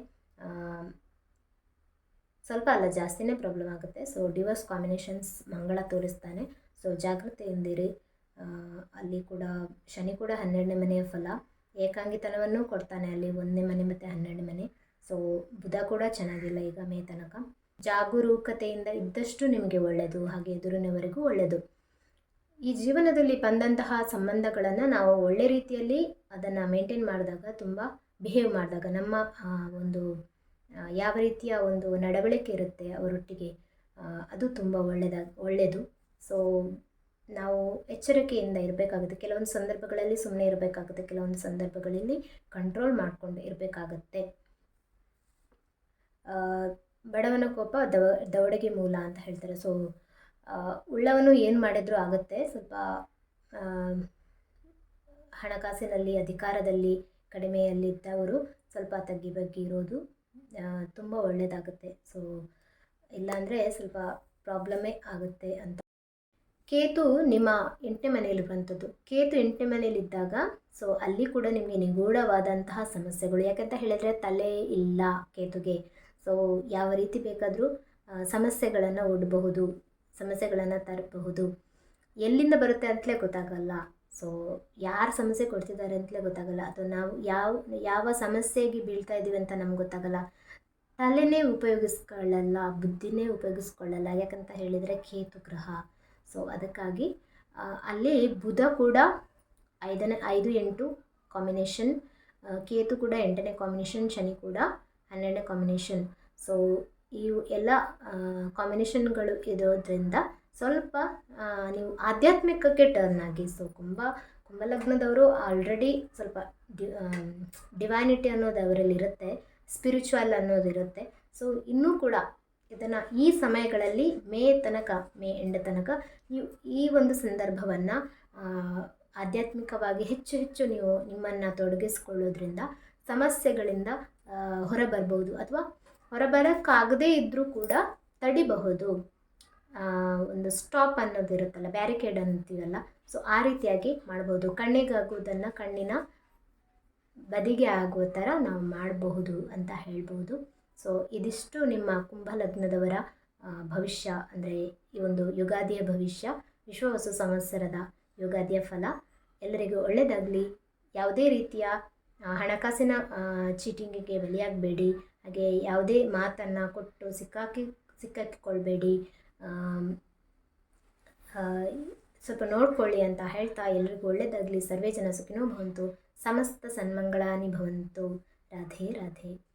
ಸ್ವಲ್ಪ ಅಲ್ಲ, ಜಾಸ್ತಿನೇ ಪ್ರಾಬ್ಲಮ್ ಆಗುತ್ತೆ. ಸೊ ಡಿವೋರ್ಸ್ ಕಾಂಬಿನೇಷನ್ಸ್ ಮಂಗಳ ತೋರಿಸ್ತಾನೆ. ಸೊ ಜಾಗೃತೆಯಿಂದಿರಿ ಅಲ್ಲಿ ಕೂಡ ಶನಿ ಕೂಡ ಹನ್ನೆರಡನೇ ಮನೆಯ ಫಲ. ಏಕಾಂಗಿತನವನ್ನು ಕೊಡ್ತಾನೆ ಅಲ್ಲಿ, ಒಂದನೇ ಮನೆ ಮತ್ತು ಹನ್ನೆರಡನೇ ಮನೆ. ಸೊ ಬುಧ ಕೂಡ ಚೆನ್ನಾಗಿಲ್ಲ ಈಗ ಮೇ ತನಕ. ಜಾಗರೂಕತೆಯಿಂದ ಇದ್ದಷ್ಟು ನಿಮಗೆ ಒಳ್ಳೆಯದು ಹಾಗೆ ಎದುರಿನವರೆಗೂ ಒಳ್ಳೆಯದು ಈ ಜೀವನದಲ್ಲಿ ಬಂದಂತಹ ಸಂಬಂಧಗಳನ್ನು ನಾವು ಒಳ್ಳೆ ರೀತಿಯಲ್ಲಿ ಅದನ್ನು ಮೇಂಟೈನ್ ಮಾಡಿದಾಗ, ತುಂಬ ಬಿಹೇವ್ ಮಾಡಿದಾಗ, ನಮ್ಮ ಒಂದು ಯಾವ ರೀತಿಯ ಒಂದು ನಡವಳಿಕೆ ಇರುತ್ತೆ ಅವರೊಟ್ಟಿಗೆ ಅದು ತುಂಬ ಒಳ್ಳೆಯದಾಗ ಒಳ್ಳೆಯದು ಸೊ ನಾವು ಎಚ್ಚರಿಕೆಯಿಂದ ಇರಬೇಕಾಗುತ್ತೆ. ಕೆಲವೊಂದು ಸಂದರ್ಭಗಳಲ್ಲಿ ಸುಮ್ಮನೆ ಇರಬೇಕಾಗುತ್ತೆ, ಕೆಲವೊಂದು ಸಂದರ್ಭಗಳಲ್ಲಿ ಕಂಟ್ರೋಲ್ ಮಾಡಿಕೊಂಡು ಇರಬೇಕಾಗತ್ತೆ. ಬಡವನ ಕೋಪ ದವ, ದವಡಗೆ ಮೂಲ ಅಂತ ಹೇಳ್ತಾರೆ. ಸೊ ಉಳ್ಳವನು ಏನು ಮಾಡಿದರೂ ಆಗುತ್ತೆ. ಸ್ವಲ್ಪ ಹಣಕಾಸಿನಲ್ಲಿ, ಅಧಿಕಾರದಲ್ಲಿ ಕಡಿಮೆಯಲ್ಲಿದ್ದವರು ಸ್ವಲ್ಪ ತಗ್ಗಿ ಬಗ್ಗಿ ಇರೋದು. ತುಂಬ ಒಳ್ಳೆಯದಾಗುತ್ತೆ ಸೊ ಇಲ್ಲಾಂದರೆ ಸ್ವಲ್ಪ ಪ್ರಾಬ್ಲಮ್ಮೇ ಆಗುತ್ತೆ ಅಂತ. ಕೇತು ನಿಮ್ಮ ಎಂಟನೇ ಮನೆಯಲ್ಲಿರುವಂಥದ್ದು ಕೇತು ಎಂಟನೇ ಮನೆಯಲ್ಲಿದ್ದಾಗ ಸೊ ಅಲ್ಲಿ ಕೂಡ ನಿಮಗೆ ನಿಗೂಢವಾದಂತಹ ಸಮಸ್ಯೆಗಳು. ಯಾಕಂತ ಹೇಳಿದರೆ ತಲೆ ಇಲ್ಲ ಕೇತುಗೆ. ಸೊ ಯಾವ ರೀತಿ ಬೇಕಾದರೂ ಸಮಸ್ಯೆಗಳನ್ನು ಓಡಬಹುದು, ಸಮಸ್ಯೆಗಳನ್ನು ತರಬಹುದು. ಎಲ್ಲಿಂದ ಬರುತ್ತೆ ಅಂತಲೇ ಗೊತ್ತಾಗಲ್ಲ. ಸೊ ಯಾರು ಸಮಸ್ಯೆ ಕೊಡ್ತಿದ್ದಾರೆ ಅಂತಲೇ ಗೊತ್ತಾಗಲ್ಲ. ಅಥವಾ ನಾವು ಯಾವ ಯಾವ ಸಮಸ್ಯೆಗೆ ಬೀಳ್ತಾ ಇದ್ದೀವಿ ಅಂತ ನಮ್ಗೆ ಗೊತ್ತಾಗಲ್ಲ. ತಲೆನೇ ಉಪಯೋಗಿಸ್ಕೊಳ್ಳಲ್ಲ, ಬುದ್ಧಿನೇ ಉಪಯೋಗಿಸ್ಕೊಳ್ಳಲ್ಲ. ಯಾಕಂತ ಹೇಳಿದರೆ ಕೇತು ಗ್ರಹ. ಸೊ ಅದಕ್ಕಾಗಿ ಅಲ್ಲಿ ಬುಧ ಕೂಡ ಐದನೇ, ಐದು, ಎಂಟು ಕಾಂಬಿನೇಷನ್ ಕೇತು ಕೂಡ ಎಂಟನೇ ಕಾಂಬಿನೇಷನ್ ಶನಿ ಕೂಡ ಹನ್ನೆರಡನೇ ಕಾಂಬಿನೇಷನ್ ಸೊ ಇವು ಎಲ್ಲ ಕಾಂಬಿನೇಷನ್ಗಳು ಇರೋದ್ರಿಂದ ಸ್ವಲ್ಪ ನೀವು ಆಧ್ಯಾತ್ಮಿಕಕ್ಕೆ ಟರ್ನ್ ಆಗಿ. ಸೊ ಕುಂಭ, ಕುಂಭಲಗ್ನದವರು ಆಲ್ರೆಡಿ ಸ್ವಲ್ಪ ಡಿ ಡಿವೈನಿಟಿ ಅನ್ನೋದು ಅವರಲ್ಲಿ ಇರುತ್ತೆ ಸ್ಪಿರಿಚುವಲ್ ಅನ್ನೋದಿರುತ್ತೆ ಸೊ ಇನ್ನೂ ಕೂಡ ಇದನ್ನು ಈ ಸಮಯಗಳಲ್ಲಿ ಮೇ ತನಕ, ಮೇ ಎಂಡ ತನಕ ನೀವು ಈ ಒಂದು ಸಂದರ್ಭವನ್ನು ಆಧ್ಯಾತ್ಮಿಕವಾಗಿ ಹೆಚ್ಚು ಹೆಚ್ಚು ನೀವು ನಿಮ್ಮನ್ನು ತೊಡಗಿಸ್ಕೊಳ್ಳೋದ್ರಿಂದ ಸಮಸ್ಯೆಗಳಿಂದ ಹೊರಬರ್ಬೋದು ಅಥವಾ ಹೊರಬರೋಕ್ಕಾಗದೇ ಇದ್ದರೂ ಕೂಡ ತಡಿಬಹುದು. ಒಂದು ಸ್ಟಾಪ್ ಅನ್ನೋದು ಇರುತ್ತಲ್ಲ ಬ್ಯಾರಿಕೇಡ್ ಅಂತೀವಲ್ಲ ಸೊ ಆ ರೀತಿಯಾಗಿ ಮಾಡ್ಬೋದು. ಕಣ್ಣಿಗಾಗುವುದನ್ನು ಕಣ್ಣಿನ ಬದಿಗೆ ಆಗುವ ಥರ ನಾವು ಮಾಡಬಹುದು ಅಂತ ಹೇಳ್ಬೋದು. ಸೊ ಇದಿಷ್ಟು ನಿಮ್ಮ ಕುಂಭ ಲಗ್ನದವರ ಭವಿಷ್ಯ, ಅಂದರೆ ಈ ಒಂದು ಯುಗಾದಿಯ ಭವಿಷ್ಯ, ವಿಶ್ವ ಹೊಸ ಸಂವತ್ಸರದ ಯುಗಾದಿಯ ಫಲ. ಎಲ್ಲರಿಗೂ ಒಳ್ಳೆಯದಾಗಲಿ ಯಾವುದೇ ರೀತಿಯ ಹಣಕಾಸಿನ ಚೀಟಿಂಗಿಗೆ ಬಲಿಯಾಗಬೇಡಿ. ಹಾಗೆ ಯಾವುದೇ ಮಾತನ್ನು ಕೊಟ್ಟು ಸಿಕ್ಕಾಕಿ, ಸಿಕ್ಕಾಕಿಕೊಳ್ಬೇಡಿ. ಸ್ವಲ್ಪ ನೋಡ್ಕೊಳ್ಳಿ ಅಂತ ಹೇಳ್ತಾ ಎಲ್ರಿಗೂ ಒಳ್ಳೆಯದಾಗಲಿ ಸರ್ವೇ ಜನ ಸುಖಿನೋ ಭವಂತು. ಸಮಸ್ತ ಸನ್ಮಂಗಳಾನಿ ಭವಂತು. ರಾಧೆ ರಾಧೆ.